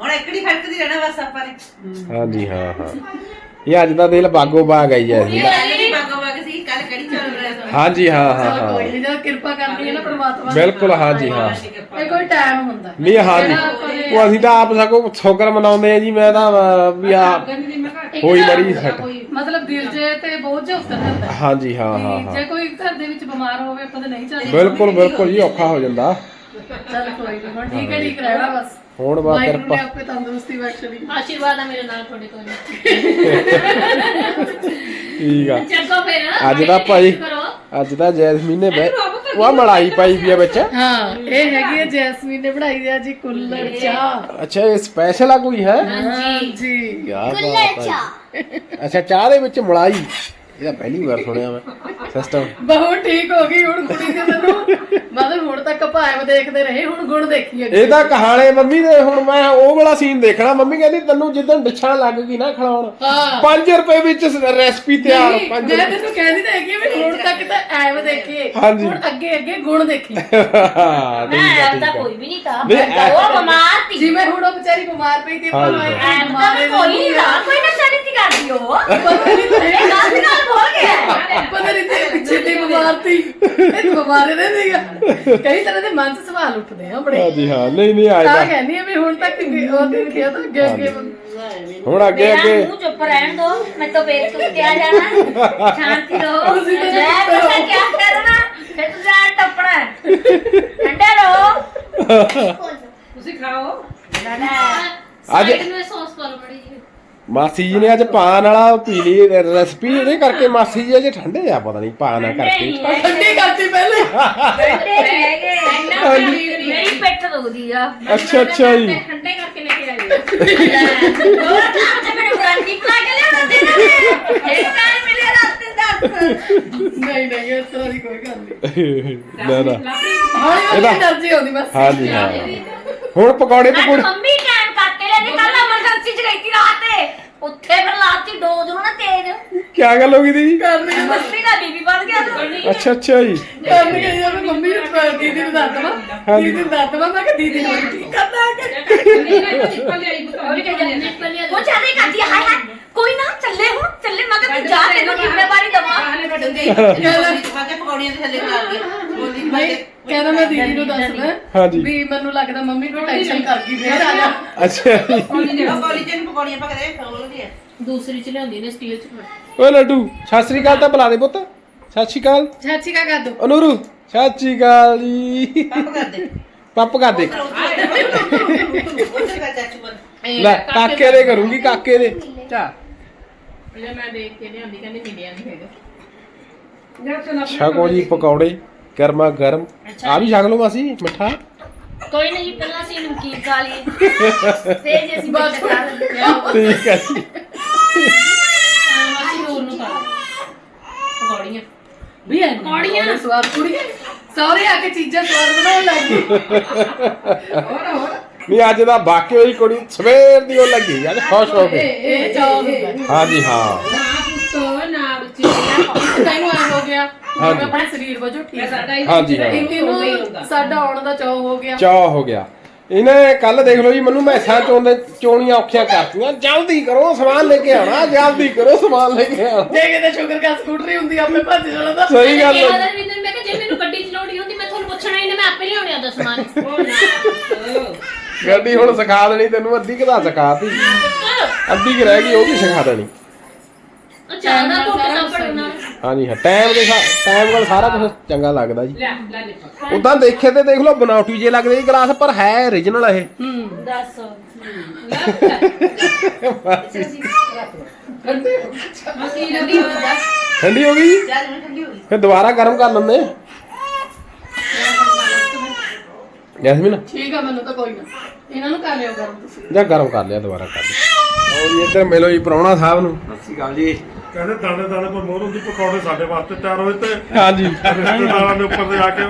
ਹੁਣ ਇਕੜੀ ਖੜਕਦੀ ਰਹਿਣਾ ਬਸ ਆਪਾਂ ਨੇ। ਹਾਂਜੀ ਹਾਂ ਹਾਂ। ਇਹ ਅੱਜ ਦਾ ਦਿਲ ਬਾਗੋ ਬਾਗ ਆਈ ਐ ਜੀ ਕੱਲ ਵੀ ਬਾਗੋ ਬਾਗ ਸੀ ਕੱਲ ਕੜੀ ਚੱਲ ਰਿਹਾ ਸੀ। ਹਾਂਜੀ ਹਾਂ ਹਾਂ ਹਾਂ। ਕੋਈ ਜਦ ਕਿਰਪਾ ਕਰਨੀ ਹੈ ਨਾ ਪ੍ਰਮਾਤਮਾ ਬਿਲਕੁਲ ਹਾਂਜੀ ਹਾਂ। ਇਹ ਕੋਈ ਟਾਈਮ ਹੁੰਦਾ। ਨਹੀਂ ਹਾਂਜੀ। ਨੇ- ਉਹ ਅਸੀਂ ਤਾਂ ਆਪ ਸਗੋਂ ਸ਼ੁਕਰ ਮਨਾਉਂਦੇ ਆ ਜੀ ਮੈਂ ਤਾਂ ਅਹ, ਵੀ ਆ ਹੋਈ ਮਰੀ ਸੱਟ ਮਤਲਬ ਦਿਲ ਜੇ ਤੇ ਬੋਝ ਜਿਹਾ ਉਤਰ ਜਾਂਦਾ। ਹਾਂਜੀ ਹਾਂ ਹਾਂ ਜੇ ਕੋਈ ਘਰ ਦੇ ਵਿੱਚ ਬਿਮਾਰ ਹੋਵੇ ਆਪਾਂ ਤਾਂ ਨਹੀਂ ਚੱਲ ਬਿਲਕੁਲ ਬਿਲਕੁਲ ਜੀ ਔਖਾ ਹੋ ਜਾਂਦਾ। ਚੱਲ ਕੋਈ ਨਹੀਂ ਹੁਣ ਠੀਕ ਹੈ ਠੀਕ ਰਹਿਣਾ ਬਸ। ਹੁਣ ਬਾ ਵਾਹਿਗੁਰੂ ਕਿਰਪਾ। ਨੇ ਆਪੇ ਤੰਦਰੁਸਤੀ ਬਖਸ਼ਣੀ ਆਸ਼ੀਰਵਾਦ ਆ ਮੇਰੇ ਨਾਲ ਤੁਹਾਡੇ ਤੋਂ ਠੀਕ ਆ। ਚੱਕੋ ਫਿਰ। ਅੱਜ ਦਾ ਭਾਈ ਕਰੋ। ਅੱਜ ਤਾਂ ਜੈਸਮੀਨ ਨੇ ਬੈ ਉਹ ਆਹ ਮਲਾਈ ਪਾਈ ਵੀ ਆ ਵਿੱਚ। ਹਾਂ ਇਹ ਹੈਗੀ ਹੈ ਜੈਸਮੀਨ ਨੇ ਬਣਾਈ ਹੈ ਜੀ ਕੁੱਲੜ ਚਾਹ। ਅੱਛਾ ਇਹ ਸਪੈਸ਼ਲ ਆ ਕੋਈ ਹੈ? ਹਾਂਜੀ। ਜੀ ਯਾਰ ਕੁੱਲੇ ਬਾਤ ਹੈ ਅੱਛਾ ਚਾਹ ਦੇ ਵਿੱਚ ਮਲਾਈ। ਇਹਦਾ ਪਹਿਲੀ ਵਾਰ ਸੁਣਿਆ ਮੈਂ। ਸਿਸਟਮ ਬਹੁਤ ਠੀਕ ਹੋ ਗਈ ਹੁਣ ਕੁੜੀ ਦੇ ਤੈਨੂੰ ਮਤਲਬ ਹੁਣ ਤੱਕ ਭਾਵ ਦੇਖਦੇ ਰਹੇ ਹੁਣ ਗੁਣ ਦੇਖੀ ਅੱਗੇ। ਇਹ ਤਾਂ ਕਹਾਣੇ ਮੰਮੀ ਦੇ ਹੁਣ ਮੈਂ ਉਹ ਵਾਲਾ ਸੀਨ ਦੇਖਣਾ। ਮੰਮੀ ਕਹਿੰਦੀ ਤੈਨੂੰ ਜਿੱਦਣ ਡਿਛਾਂ ਲੱਗ ਗਈ ਨਾ ਖਿਲਾਉਣ ਹਾਂ। 5 ਰੁਪਏ ਵਿੱਚ ਰੈਸਪੀ ਤਿਆਰ ਨਹੀਂ, 5 ਮੈਂ ਤੈਨੂੰ ਕਹਿੰਦੀ ਤਾਂ ਹੈਗੀ ਵੀ ਹੁਣ ਤੱਕ ਤਾਂ ਐਵ ਦੇਖੀਏ ਹਾਂਜੀ। ਹੁਣ ਅੱਗੇ ਅੱਗੇ ਗੁਣ ਦੇਖੀ। ਮੈਂ ਤਾਂ ਆ। ਕੋਈ ਵੀ ਨਹੀਂ ਤਾਂ। ਨਹੀਂ, ਐ- ਉਹ ਬਿਮਾਰ ਸੀ। ਜਿਵੇਂ ਹੁਣ ਉਹ ਵਿਚਾਰੀ ਬਿਮਾਰ ਪਈ ਤੇ ਆਪਾਂ ਨੂੰ ਐਮ ਤਾਂ ਮੈਂ ਕੋਈ ਨਹੀਂ ਦਾ ਕੋਈ ਨਸ਼ਾ ਨਹੀਂ ਕਰਦੀ ਉਹ। ਤੇ ਇਹ ਗਲਤ ਗੱਲ ਬੋਲ ਗਿਆ। ਪਤਾ ਨਹੀਂ ਤੇ ਪਿੱਛੇ ਦੀ ਬਿਮਾਰ ਸੀ। ਇਹ ਤਾਂ ਬਿਮਾਰ ਨਹੀਂ ਸੀਗਾ। ਕਈ ਤਰ੍ਹਾਂ ਦੇ ਮਨ 'ਚ ਸਵਾਲ ਉੱਠਦੇ ਆ ਬੜੇ। ਹਾਂਜੀ ਹਾਂ। ਨਹੀਂ ਨਹੀਂ ਆਏ ਤਾਂ ਤਾਂ। ਕਹਿੰਦੀ ਆ ਵੀ ਹੁਣ ਤੱਕ ਉਹ ਦੇਖਿਆ ਤਾਂ ਅੱਗੇ ਅੱਗੇ। ਹੁਣ ਅੱਗੇ ਅੱਗੇ। ਮੂੰਹ ਚੁੱਪ ਰਹਿਣ ਦੋ। ਮੈਂ ਤਾਂ ਬੇਰ ਤੋਂ ਕਿਆ ਜਾਣਾ। ਸ਼ਾਂਤੀ ਰਹੋ। ਤੁਸੀਂ ਤਾਂ। ਕਿਆ ਕਰਨਾ? ਫਿਰ ਤੂੰ ਜਾਣ ਟੱਪਣਾ। ਠੰਡੇ ਰਹੋ। (laughs) ਤੁਸੀਂ ਖਾਓ। ਨਾ ਨਾ ਅੱਜ ਨੂੰ ਸੌਸ ਕਰੋ ਬੜੀ ਜੀ ਮਾਸੀ ਜੀ ਨੇ ਅੱਜ ਪਾਨ ਵਾਲਾ ਪੀ ਰੈਸਪੀ ਇਹਦੇ ਕਰਕੇ ਮਾਸੀ ਜੀ ਅਜੇ ਠੰਡੇ ਆ ਪਤਾ ਨਹੀਂ ਪਾਨ ਨਾਲ ਕਰਕੇ। ਠੰਡੀ ਕਰਤੀ ਪਹਿਲੇ। ਅੱਛਾ ਅੱਛਾ ਜੀ। ਨਹੀਂ ਨਹੀਂ ਇਸ ਤਰ੍ਹਾਂ ਕੋਈ ਗੱਲ ਨਹੀਂ। ਨਾ ਨਾ। ਹਾਂ ਜੀ ਹਾਂ। ਹੁਣ ਪਕੌੜੇ ਪਕੌੜੇ ਕੀ ਗੱਲ ਹੋ ਗਈ ਦੀ ਕਰਨੀ ਆ ਬਸ ਮੰਮੀ ਦਾ ਬੀਬੀ ਵੱਧ ਗਿਆ ਤੂੰ ਅੱਛਾ ਅੱਛਾ ਜੀ ਕਰਨੀ ਆ ਜਦੋਂ ਮੰਮੀ ਨੂੰ ਪ- ਦੀਦੀ ਨੂੰ ਦੱਸ ਦਵਾਂ ਦੀਦੀ ਨੂੰ ਦੱਸ ਦਵਾਂ ਮੈਂ ਕਿ ਦੀਦੀ ਨੂੰ ਠੀਕ ਕਰਨਾ ਆ ਕੇ ਉਹਨੇ ਕਿਹਾ ਉਹ ਚਾਹਦੇ ਕਰਦੀ ਹਾਏ ਹਾਏ ਕੋਈ ਨਾ ਚੱਲੇ ਹੁਣ ਚੱਲੇ ਮੈਂ ਕਿਹਾ ਤੂੰ ਜਾ ਤੈਨੂੰ ਜ਼ਿੰਮੇਵਾਰੀ ਦਵਾਂ ਖਾ ਕੇ ਪਕੌੜੀਆਂ ਦੇ ਥੱਲੇ ਖਾ ਕੇ ਬੋਲੀ ਨਹੀਂ ਕਹਿੰਦਾ ਮੈਂ ਦੀਦੀ ਨੂੰ ਦੱਸਦਾ ਹਾਂਜੀ ਵੀ ਮੈਨੂੰ ਲੱਗਦਾ ਮੰਮੀ ਕੋਈ ਟੈਨਸ਼ਨ ਕਰ ਗਈ ਫੇਰ ਆ ਜਾ ਅੱਛਾ ਜੀ ਪਕੌੜੀ ਚ ਪਕੌੜੀਆਂ ਪਕਦੇ ਖੋਲਦੀ ਹੈ ਦੂਸਰੀ ਚ ਲਿਆਉਂਦੀ ਨੇ ਸਟੀਲ ਚ ਓਏ ਲੱਡੂ ਸਤਿ ਸ੍ਰੀ ਅਕਾਲ ਤਾਂ ਬੁਲਾ ਦੇ ਪੁੱਤ ਸਤਿ ਸ੍ਰੀ ਅਕਾਲ ਚਾਚੀ ਕਾ ਕਰ ਦੋ ਅਨੂਰੂ ਸਤਿ ਸ੍ਰੀ ਅਕਾਲ ਜੀ ਪਾਪ ਕਰ ਦੇ ਕਰ ਲੈ ਕਾਕੇ ਦੇ ਕਰੂੰਗੀ ਕਾਕੇ ਦੇ ਜੇ ਮੈਂ ਦੇਖ ਕੇ ਲਿਆਂਦੀ ਕਹਿੰਦੀ ਮਿਲਿਆ ਨਹੀਂ ਹੈਗਾ ਛਕੋ ਜੀ ਪਕੌੜੇ ਗਰਮਾ ਗਰਮ ਆ ਵੀ ਛਕ ਲਓ ਮਾਸੀ ਮਿੱਠਾ ਕੋਈ ਨਹੀਂ ਪਹਿਲਾਂ ਅਸੀਂ ਨਮਕੀਨ ਖਾ ਲਈ (laughs) ਫੇਰ ਜੇ ਅਸੀਂ ਬੱਚਾ ਖਾ ਲੈਂਦੇ ਠੀਕ ਹੈ ਜੀ। ਮਾਸੀ ਹੋਰ ਨੂੰ ਪਾ ਪਕੌੜੀਆਂ। ਵੀ ਐ ਕੌੜੀਆਂ ਸਵਾਦ ਕੁੜੀਆਂ ਸਾਰੇ ਆ ਕੇ ਚੀਜ਼ਾਂ ਸਵਾਦ ਬਣਾਉਣ ਲੱਗ ਗਈ ਹੋਰ ਹੋਰ। ਨਹੀਂ ਅੱਜ ਦਾ ਵਾਕਿਆ ਹੋਈ ਕੁੜੀ ਸਵੇਰ ਦੀ ਉਹ ਲੱਗੀ ਅੱਜ ਖੁਸ਼ ਹੋ ਕੇ। ਇਹ ਚਾਹ ਹੁੰਦਾ। ਹਾਂਜੀ ਹਾਂ। ਤੈਨੂੰ ਆ ਹੋ ਗਿਆ। ਹਾਂਜੀ। ਜਿਵੇਂ ਆਪਣੇ ਸਰੀਰ ਵਜੋਂ ਠੀਕ ਹੈ ਹਾਂਜੀ ਹਾਂ। ਇੱਕ ਨੂੰ ਸਾਡਾ ਆਉਣ ਦਾ ਚਾਹ ਹੋ ਗਿਆ। ਚਾਹ ਹੋ ਗਿਆ। ਇਹਨੇ ਕੱਲ ਦੇਖ ਲਓ ਜੀ ਮੈਨੂੰ ਮੈਸਾਂ ਚੋਂਦੇ ਚੋਣੀਆਂ ਔਖੀਆਂ ਕਰਤੀਆਂ। ਜਲਦੀ ਕਰੋ ਸਮਾਨ ਲੈ ਕੇ ਆਉਣਾ ਜਲਦੀ ਕਰੋ ਸਮਾਨ ਲੈ ਕੇ ਆਉਣਾ। ਜੇ ਕਿਤੇ ਸ਼ੂਗਰ ਕਾ ਸਕੂਟਰੀ ਹੁੰਦੀ ਆਪੇ ਭੱਜ ਜਾਣਾ ਤਾਂ। ਸਹੀ ਗੱਲ ਕਿਹਾ ਹੈ। ਤਾਂ ਵੀ ਮੈਂ ਕਿ ਜੇ ਮੈਨੂੰ ਗੱਡੀ ਚਲਾਉਣੀ ਹੁੰਦੀ ਮੈਂ ਤੁਹਾਨੂੰ ਪੁੱਛਣਾ ਹੀ ਨਾ ਮੈਂ ਆਪੇ ਲਿਆਉਣੀ ਆਦਾ ਸਮਾਨ। ਗੱਡੀ ਹੁਣ ਸਿਖਾ ਦੇਣੀ ਤੈਨੂੰ ਅੱਧੀ ਕਿਦਾ ਸਿਖਾਤੀ ਅੱਧੀ ਕਿ ਰਹਿ ਗਈ ਉਹ ਵੀ ਸਿਖਾ ਦੇਣੀ। ਉਹ ਹਾਂਜੀ ਹਾਂ। ਟਾਈਮ ਦੇ ਟਾਈਮ ਨਾਲ ਸਾਰਾ ਕੁਝ ਚੰਗਾ ਲੱਗਦਾ ਜੀ। ਉਦਾਂ ਦੇਖੇ ਤੇ ਦੇਖ ਲਓ ਬਨਾਵਟੀ ਜੇ ਲੱਗਦੇ ਜੀ ਗਲਾਸ ਪਰ ਹੈ origignal ਇਹ। ਦੱਸ ਠੰਡੀ ਹੋ ਗਈ ਚਾਹ ਜਿਵੇਂ ਠੰਡੀ ਹੋ ਗਈ ਫਿਰ ਦੁਬਾਰਾ ਗਰਮ ਕਰ ਲੈਂਦੇ ਜੈਸਮੀਨ? ਠੀਕ ਆ ਮੈਨੂੰ ਤਾਂ ਕੋਈ ਨਾ। ਇਹਨਾਂ ਨੂੰ ਕਰ ਲਿਓ ਗਰਮ ਤੁਸੀਂ। ਜਾਂ ਗਰਮ ਕਰ ਲਿਆ ਦੁਬਾਰਾ ਕਰ ਲਿਆ। ਹੋਰ ਜੀ ਇੱਧਰ ਮਿਲੋ ਜੀ ਪ੍ਰਾਹੁਣਾ ਸਾਹਿਬ ਨੂੰ। ਸਤਿ ਸ਼੍ਰੀ ਅਕਾਲ ਜੀ। ਕਹਿੰਦੇ ਦਾਣੇ ਦਾਣੇ ਪਰ ਮੋਹਰ ਹੁੰਦੀ ਪਕੌੜੇ ਸਾਡੇ ਵਾਸਤੇ ਤਿਆਰ ਹੋਏ ਤੇ ਹਾਂਜੀ। ਰਿਸ਼ਤੇਦਾਰਾਂ ਦੇ ਉੱਪਰ ਤੇ ਆ ਕੇ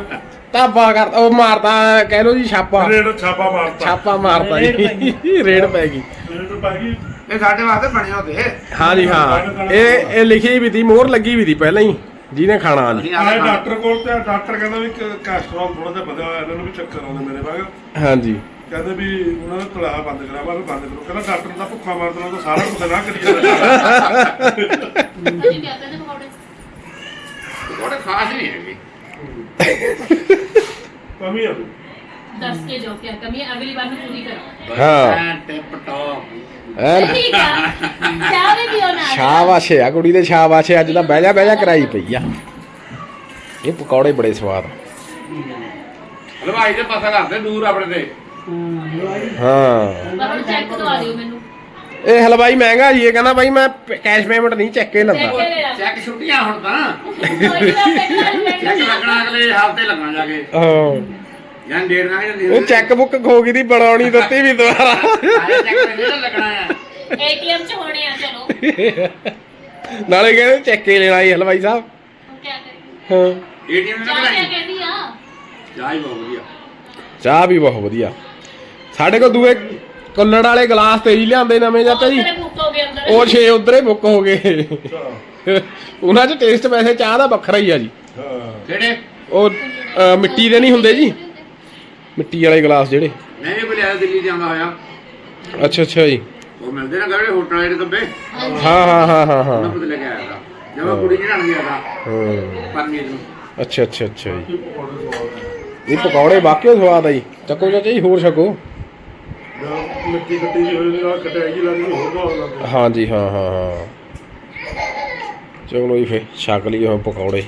ਧਾਬਾ ਕਰ ਉਹ ਮਾਰਦਾ ਕਹਿ ਲੋ ਜੀ ਛਾਪਾ। ਰੇਡ ਛਾਪਾ ਮਾਰਤਾ ਛਾਪਾ ਮਾਰਦਾ ਜੀ। ਰੇਡ ਪੈ ਗਈ। ਰੇਡ ਪੈ ਗਈ। ਇਹ ਸਾਡੇ ਵਾਸਤੇ ਬਣਿਆ ਹੁੰਦੇ ਹਾਂਜੀ ਹਾਂ। ਇਹ ਇਹ ਲਿਖੀ ਵੀ ਦੀ ਮੋਹਰ ਲੱਗੀ ਵੀ ਦੀ ਪਹਿਲਾਂ ਹੀ ਜਿਹਨੇ ਖਾਣਾ ਜੀ ਆਏ ਡਾਕਟਰ ਕੋਲ ਤੇ ਡਾਕਟਰ ਕਹਿੰਦਾ ਵੀ ਕੈਸਟਰੋਲ ਥੋੜਾ ਜਿਹਾ ਵਧਿਆ ਹੋਇਆ ਇਹਨਾਂ ਨੂੰ ਵੀ ਚੱਕਰ ਆਉਂਦੇ ਮੇਰੇ ਵਾਂਗ। ਹਾਂਜੀ। ਕਹਿੰਦੇ ਵੀ ਉਹਨਾਂ ਨੇ ਬੰਦ ਕਰਾ ਮੈਂ ਕਿਹਾ ਬੰਦ ਕਰੋ। ਕਹਿੰਦਾ ਡਾਕਟਰ ਦਾ ਭੁੱਖਾ ਮਾਰ ਦੇਣਾ ਤਾਂ ਸਾਰਾ ਕੁਝ ਨਾ ਕਰੀ ਜਾਂਦਾ ਕਹਿੰਦੇ ਪਕੌੜੇ? ਥੋੜੇ ਖਾਸ ਨਹੀਂ ਹੈਗੇ। ਕਮੀ ਆ ਤੂੰ। ਦੱਸ ਕੇ ਜੋ ਕਿਆ ਕਮੀ ਹੈ ਅਗਲੀ ਵਾਰ ਨੂੰ ਪੂਰੀ ਕਰੋ। ਹਾਂ। ਟਿਪ ਟੌਪ ਐਨ ਠੀਕ ਆ। ਚਾਹ ਵੀ ਪੀਓ ਨਾਲ। ਸ਼ਾਬਾਸ਼ ਆ ਕੁੜੀ ਦੇ ਸ਼ਾਬਾਸ਼ ਅੱਜ ਤਾਂ ਬਹਿ ਜਾ ਬਹਿ ਜਾ ਕਰਾਈ ਪਈ ਆ। ਇਹ ਪਕੌੜੇ ਬੜੇ ਸਵਾਦ ਹਲਵਾਈ ਦੇ ਪਤਾ ਕਰਦੇ ਦੂਰ ਆਪਣੇ ਤੇ। ਹਾਂ। ਪਰ ਹੁਣ ਚੈੱਕ ਦਵਾ ਦਿਓ ਮੈਨੂੰ। ਇਹ ਹਲਵਾਈ ਮਹਿੰਗਾ ਜੀ ਇਹ ਕਹਿੰਦਾ ਬਾਈ ਮੈਂ ਕੈਸ਼ ਪੇਮੈਂਟ ਨਹੀਂ ਚੱਕ ਚੈੱਕ ਲੈਂਦਾ। ਕੇ ਲੈ ਲਾ ਚੈੱਕ ਛੁੱਟੀਆਂ ਹੁਣ ਤਾਂ। ਚੈੱਕ ਲੱਗਣਾ ਅਗਲੇ ਹਫ਼ਤੇ ਲੱਗਣਾ ਜਾ ਕੇ। ਹਾਂ। ਜਾਂ ਡੇਢ ਨਾ ਜਾਂਦੀ ਉਹ ਚੈੱਕ ਬੁੱਕ ਖੋ ਗਈ ਦੀ ਬਣਾਉਣੀ ਦਿੱਤੀ ਵੀ ਦੁਬਾਰਾ। ਚੈੱਕ ਨਹੀਂ ਲੱਗਣਾ ਆ। ਏਟੀਐਮ ਚ ਹੋਣੇ ਆ ਚਲੋ। ਨਾਲੇ ਕਹਿੰਦੇ ਚੈੱਕ ਹੀ ਲੈਣਾ ਜੀ ਹਲਵਾਈ ਸਾਹਿਬ। ਹੁਣ ਕਿਆ ਕਰੀਏ? ਹਾਂ। ਏਟੀਐਮ ਨਾ ਚਾਹ ਕਿਆ ਬਣਾਈ। ਕਹਿੰਦੀ ਆ? ਜਾ ਹੀ ਬਹੁਤ ਵਧੀਆ। ਚਾਹ ਵੀ ਬਹੁਤ ਵਧੀਆ। ਸਾਡੇ ਕੋਲ ਦੂਏ ਕੁੱਲੜ ਵਾਲੇ ਗਲਾਸ ਤੇ ਹੀ ਲਿਆਂਦੇ ਨਵੇਂ ਚਾਚਾ ਜੀ ਤੇਰੇ ਬੁੱਕ ਹੋ ਗਏ ਅੰਦਰ। ਉਹ 6 ਉਧਰੇ ਬੁੱਕ ਹੋ ਗਏ। ਉਹਨਾਂ 'ਚ ਟੇਸਟ ਵੈਸੇ ਚਾਹ ਦਾ ਵੱਖਰਾ ਹੀ ਆ ਜੀ। ਹਾਂ ਕਿਹੜੇ? ਉਹ ਅ, ਮਿੱਟੀ ਦੇ ਨਹੀਂ ਹੁੰਦੇ ਜੀ। ਮਿੱਟੀ ਵਾਲੇ ਗਲਾਸ ਜਿਹੜੇ। ਮੈਂ ਵੀ ਬਲਿਆ ਦਿੱਲੀ ਜਾਂਦਾ ਹੋਇਆ। ਅੱਛਾ ਅੱਛਾ ਜੀ। ਉਹ ਮਿਲਦੇ ਨਾ ਗੜੇ ਹੋਟਲ ਵਾਲੇ ਦੇ ਕੱਬੇ ਹਾਂ ਹਾਂ ਹਾਂ ਹਾਂ ਹਾਂ। ਉਹਨਾਂ ਕੋਲ ਲੈ ਕੇ ਆਇਆ ਦਾ ਜਦੋਂ ਕੁੜੀ ਚੜਾਣ ਗਿਆ ਦਾ ਹਾਂ। ਪਰਮੀਤ ਨੂੰ। ਅੱਛਾ ਅੱਛਾ ਅੱਛਾ ਜੀ। ਇਹ ਪਕੌੜੇ ਵਾਕਿਆ ਸਵਾਦ ਆ ਜੀ। ਚੱਕੋ ਚਾਚਾ ਜੀ ਹੋਰ ਛਕੋ। ਮਿੱਟੀ ਕੱਟੀ ਜੀ ਹੋਈ ਨਾਲ ਕਟਾਈ ਜੀ ਲੱਗਦੀ ਹੋਰ ਬਹੁਤ ਲੱਗਦੀ ਹਾਂਜੀ ਹਾਂ ਹਾਂ ਹਾਂ। ਚਲੋ ਜੀ ਫੇ ਛਕ ਲਈ ਉਹ ਪਕੌੜੇ।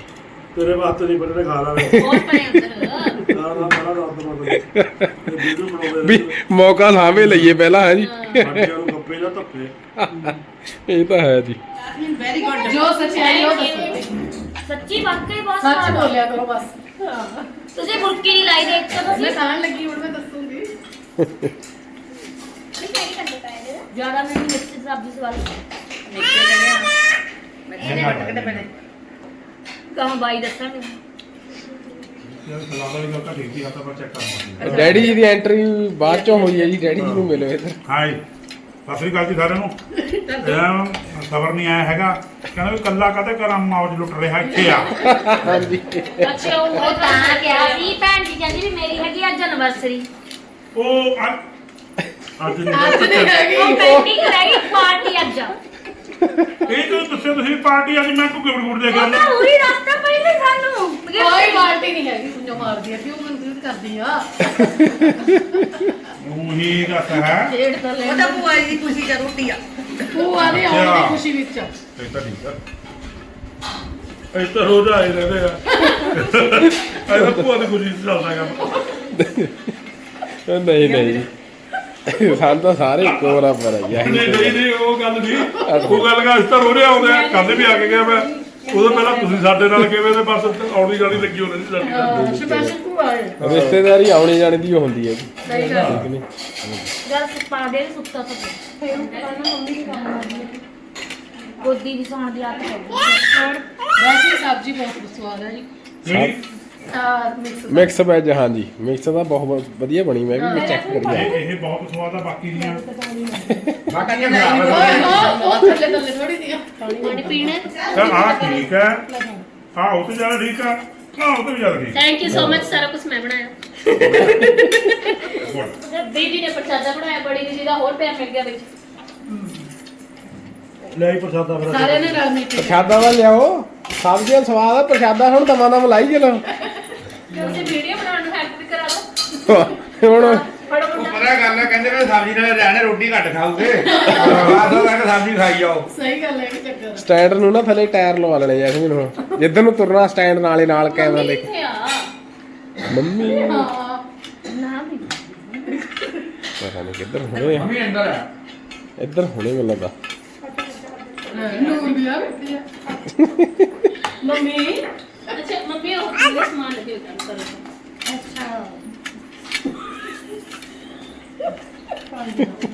ਤੇਰੇ ਵਾਸਤੇ ਨਹੀਂ ਬੰਦੇ ਖਾ ਲਾਵੇ ਬਹੁਤ ਪਏ ਅੰਦਰ ਨਾ ਨਾ ਬੜਾ ਰੱਦ ਵੀਡੀਓ ਬਣਾਉਂਦੇ ਵੀ ਮੌਕਾ ਸਾਹਮਣੇ ਲਈਏ ਪਹਿਲਾਂ ਹੈ ਜੀ। ਬੱਚਿਆਂ ਨੂੰ ਗੱਪੇ ਜਾਂ ਧੱਪੇ ਇਹ ਤਾਂ ਹੈ ਜੀ। ਵੈਰੀ ਗੁੱਡ ਜੋ ਸੱਚਾਈ ਉਹ ਦੱਸੋ। ਸੱਚੀ ਵਾਕਈ ਬਹੁਤ ਸੱਚ ਸਵਾਦ ਆ। ਬੋਲਿਆ ਕਰੋ ਬਸ। ਤੁਸੀਂ ਬੁਰਕੀ ਨਹੀਂ ਲਾਈ ਦੇਖ ਕੇ ਮੈਂ ਤੁਸੀਂ ਖਾਣ ਲੱਗੀ ਹੁਣ ਮੈਂ ਦੱਸੂਗੀ। ਜ਼ਿਆਦਾ ਮੈਨੂੰ ਮਿਕਸ ਸਬਜ਼ੀ ਸਵਾਦ ਕਹਾਂ ਬਾਈ ਦੱਸਣਗੇ। ਯਾਰ ਸਲਾਮ ਵਾਲੀ ਗੱਲ ਤਾਂ ਠੀਕ ਹੀ ਆ ਤਾਂ ਮੈਂ ਚੈੱਕ ਕਰਾਂਗਾ ਡੈਡੀ ਜੀ ਦੀ ਐਂਟਰੀ ਬਾਅਦ ਚੋਂ ਹੋਈ ਹੈ ਜੀ ਡੈਡੀ ਜੀ ਨੂੰ ਮਿਲੋ ਇੱਧਰ। ਹਾਈ ਸਤਿ ਸ੍ਰੀ ਅਕਾਲ ਜੀ ਸਾਰਿਆਂ ਨੂੰ। ਇਹ ਖਬਰ ਨਹੀਂ ਆਇਆ ਹੈਗਾ। ਕਹਿੰਦਾ ਵੀ ਕੱਲਾ ਕਦੇ ਕਰਾਂ ਮੌਜ ਲੁੱਟ ਰਿਹਾ ਇੱਥੇ ਆ। ਹਾਂਜੀ। ਅੱਛਾ ਉਹ ਉਹ ਤਾਂ ਕਿਹਾ ਸੀ ਭੈਣ ਜੀ ਕਹਿੰਦੀ ਵੀ ਮੇਰੀ ਹੈਗੀ ਅੱਜ ਐਨਵਰਸਰੀ ਉਹ ਅੱਜ ਅੱਜ ਅੱਜ ਨਹੀਂ ਨਹੀਂ ਹੈਗੀ। ਉਹ ਪੈਂਡਿੰਗ ਰਹਿ ਗਈ ਪਾਰਟੀ ਅੱਜ। ਇਹ ਤਾਂ ਦੱਸਿਆ ਤੁਸੀਂ ਪਾਰਟੀ ਅੱਜ ਮੈਂ ਕੋਈ ਗੁੱਟ ਦੇ ਕੇ ਉਹ ਤਾਂ ਆਉਂਦਾ ਪੂਰੀ ਰਸਤਾ ਪਈ ਸਾਨੂੰ। ਕੋਈ ਪਾਰਟੀ ਨਹੀਂ ਹੈਗੀ ਸੁਣੋ ਮਾਰਦੀ ਆ ਕਿਉਂ ਕਨਫਿਊਜ਼ ਕਰਦੀ ਆ? ਉਹੀ ਦੱਸ ਹੈ। ਡੇਢ ਤਾਂ ਲੈ ਉਹ ਤਾਂ ਭੂਆ ਜੀ ਦੀ ਖੁਸ਼ੀ ਚ ਰੋਟੀ ਆ। ਭੂਆ ਦੇ ਆਉਣ ਦੀ ਖੁਸ਼ੀ ਵਿੱਚ। ਇਹ ਤਾਂ ਠੀਕ ਆ। ਇਹ ਤਾਂ ਰੋਜ਼ ਆਏ ਰਹਿੰਦੇ ਆ। ਇਹ ਤਾਂ ਭੂਆ ਦੀ ਖੁਸ਼ੀ ਚ ਚੱਲਦਾ ਕੰਮ। ਨਹੀਂ ਨਹੀਂ। (laughs) ਸਾਨੂੰ ਤਾਂ ਸਾਰੇ ਇੱਕੋ ਬਰਾਬਰ ਆ ਜੀ ਨਹੀਂ ਨਹੀਂ ਨਹੀਂ ਉਹ ਗੱਲ ਨਹੀਂ। ਉਹ ਗੱਲ ਕਾ ਇਸ ਤਾਂ ਰੋ ਰਿਹਾ ਆਉਂਦੇ ਕੱਲ ਵੀ ਆ ਕੇ ਗਿਆ ਮੈਂ। ਉਦੋਂ ਪਹਿਲਾਂ ਤੁਸੀਂ ਸਾਡੇ ਨਾਲ ਕਿਵੇਂ ਤੇ ਬਸ ਆਉਣੀ ਜਾਣੀ ਲੱਗੀ ਹੋਣੀ ਸੀ ਸਾਡੀ। ਨਾਲ। ਸਪੈਸ਼ਲ ਭੂਆ ਹੈ। ਰਿਸ਼ਤੇਦਾਰੀ ਆਉਣੀ ਜਾਣੀ ਦੀ ਹੁੰਦੀ ਹੈ ਜੀ। ਸਹੀ ਗੱਲ। ਠੀਕ ਨਹੀਂ? ਜਦ ਪਾ ਦੇ ਸੁੱਤਾ ਤਾਂ ਫਿਰ ਉਹ ਕਹਿੰਦਾ ਮੰਮੀ ਦੀ ਕੰਮ ਕਰਦੀ ਹੈ। ਗੋਦੀ ਦੀ ਸੌਣ ਦੀ ਆਦਤ ਹੈ ਵੈਸੇ ਸਬਜ਼ੀ ਬਹੁਤ ਸਵਾਦ ਹੈ ਜੀ। ਮਿਕਸ ਮਿਕਸ ਵੈਜ ਹਾਂਜੀ। ਮਿਕਸ ਤਾਂ ਬਹੁਤ ਵਧੀਆ ਬਣੀ ਮੈਂ ਵੀ ਚੈੱਕ ਕਰੀ ਇਹ ਇਹ ਬਹੁਤ ਸਵਾਦ ਆ ਬਾਕੀ ਦੀਆਂ। ਬਾਕੀ ਦੀਆਂ ਖਰਾਬ ਉਹ ਉਹ ਥੱਲੇ ਥੱਲੇ ਥੋੜੀ ਦੀ ਆ। ਪਾਣੀ ਪੀਣਾ। ਤਾਂ ਆ ਠੀਕ ਹੈ ਆ ਉਹ ਤੋਂ ਜ਼ਿਆਦਾ ਠੀਕ ਆ। ਆ ਉਹ ਤੋਂ ਵੀ ਜ਼ਿਆਦਾ ਠੀਕ ਥੈਂਕ ਯੂ ਸੋ ਮਚ ਸਾਰਾ ਕੁਝ ਮੈਂ ਬਣਾਇਆ। ਗੁੱਡ। ਦੀਦੀ ਨੇ ਪ੍ਰਸ਼ਾਦਾ ਬਣਾਇਆ ਬੜੀ ਦੀਦੀ ਦਾ ਹੋਰ ਪਿਆਰ ਮਿਲ ਗਿਆ ਵਿੱਚ। ਲੈ ਹੀ ਪ੍ਰਸਾਦਾ ਫਿਰ ਸਾਰੇ ਨੇ ਰਲ ਮਿਲ ਕੇ ਪ੍ਰਸ਼ਾਦਾ ਦਾ ਲਿਆਓ। ਸਬਜ਼ੀਆਂ ਸਵਾਦ ਆ ਪ੍ਰਸ਼ਾਦਾ ਹੁਣ ਦਮਾ ਦਮ ਲਾਈ ਚਲੋ। ਤੁਸੀਂ ਵੀਡੀਓ ਬਣਾਉਣ ਨੂੰ ਹੈਲਪ ਵੀ ਕਰਾ ਲਓ ਹੁਣ ਫੜੋ ਉਹ ਪਤਾ ਗੱਲ ਹੈ ਕਹਿੰਦੇ ਨੇ ਸਬਜ਼ੀ ਨਾਲ ਰਹਿਣੇ ਰੋਟੀ ਘੱਟ ਖਾਓਗੇ ਬਾਅਦ ਉਹ ਕਹਿੰਦੇ ਸਬਜ਼ੀ ਖਾਈ ਜਾਓ। ਸਹੀ ਗੱਲ ਹੈ ਕਿ ਚੱਕਰ ਸਟੈਂਡ ਨੂੰ ਨਾ ਥੱਲੇ ਟਾਇਰ ਲਵਾ ਲੈਣੇ ਜੈਸਮੀਨ ਹੁਣ ਜਿੱਧਰ ਨੂੰ ਤੁਰਨਾ ਸਟੈਂਡ ਨਾਲੇ ਨਾਲ ਕੈਮਰਾ ਲੈ ਕੇ ਕਿੱਥੇ ਆ। ਮੰਮੀ। ਹਾਂ। ਨਾ ਵੀ। ਪਤਾ ਨਹੀਂ ਕਿੱਧਰ ਹੋਣੇ ਆ। ਮੰਮੀ ਅੰਦਰ ਆ। ਇੱਧਰ ਹੋਣੇ ਮੈਨੂੰ ਨੂਰ ਵੀ ਆ ਬੈਠੀ ਆ ਮੰਮੀ ਅੱਛਾ ਮੰਮੀ ਉਹ ਪੂਰਾ ਸਮਾਨ ਲੈ ਕੇ ਕਰ ਅੱਛਾ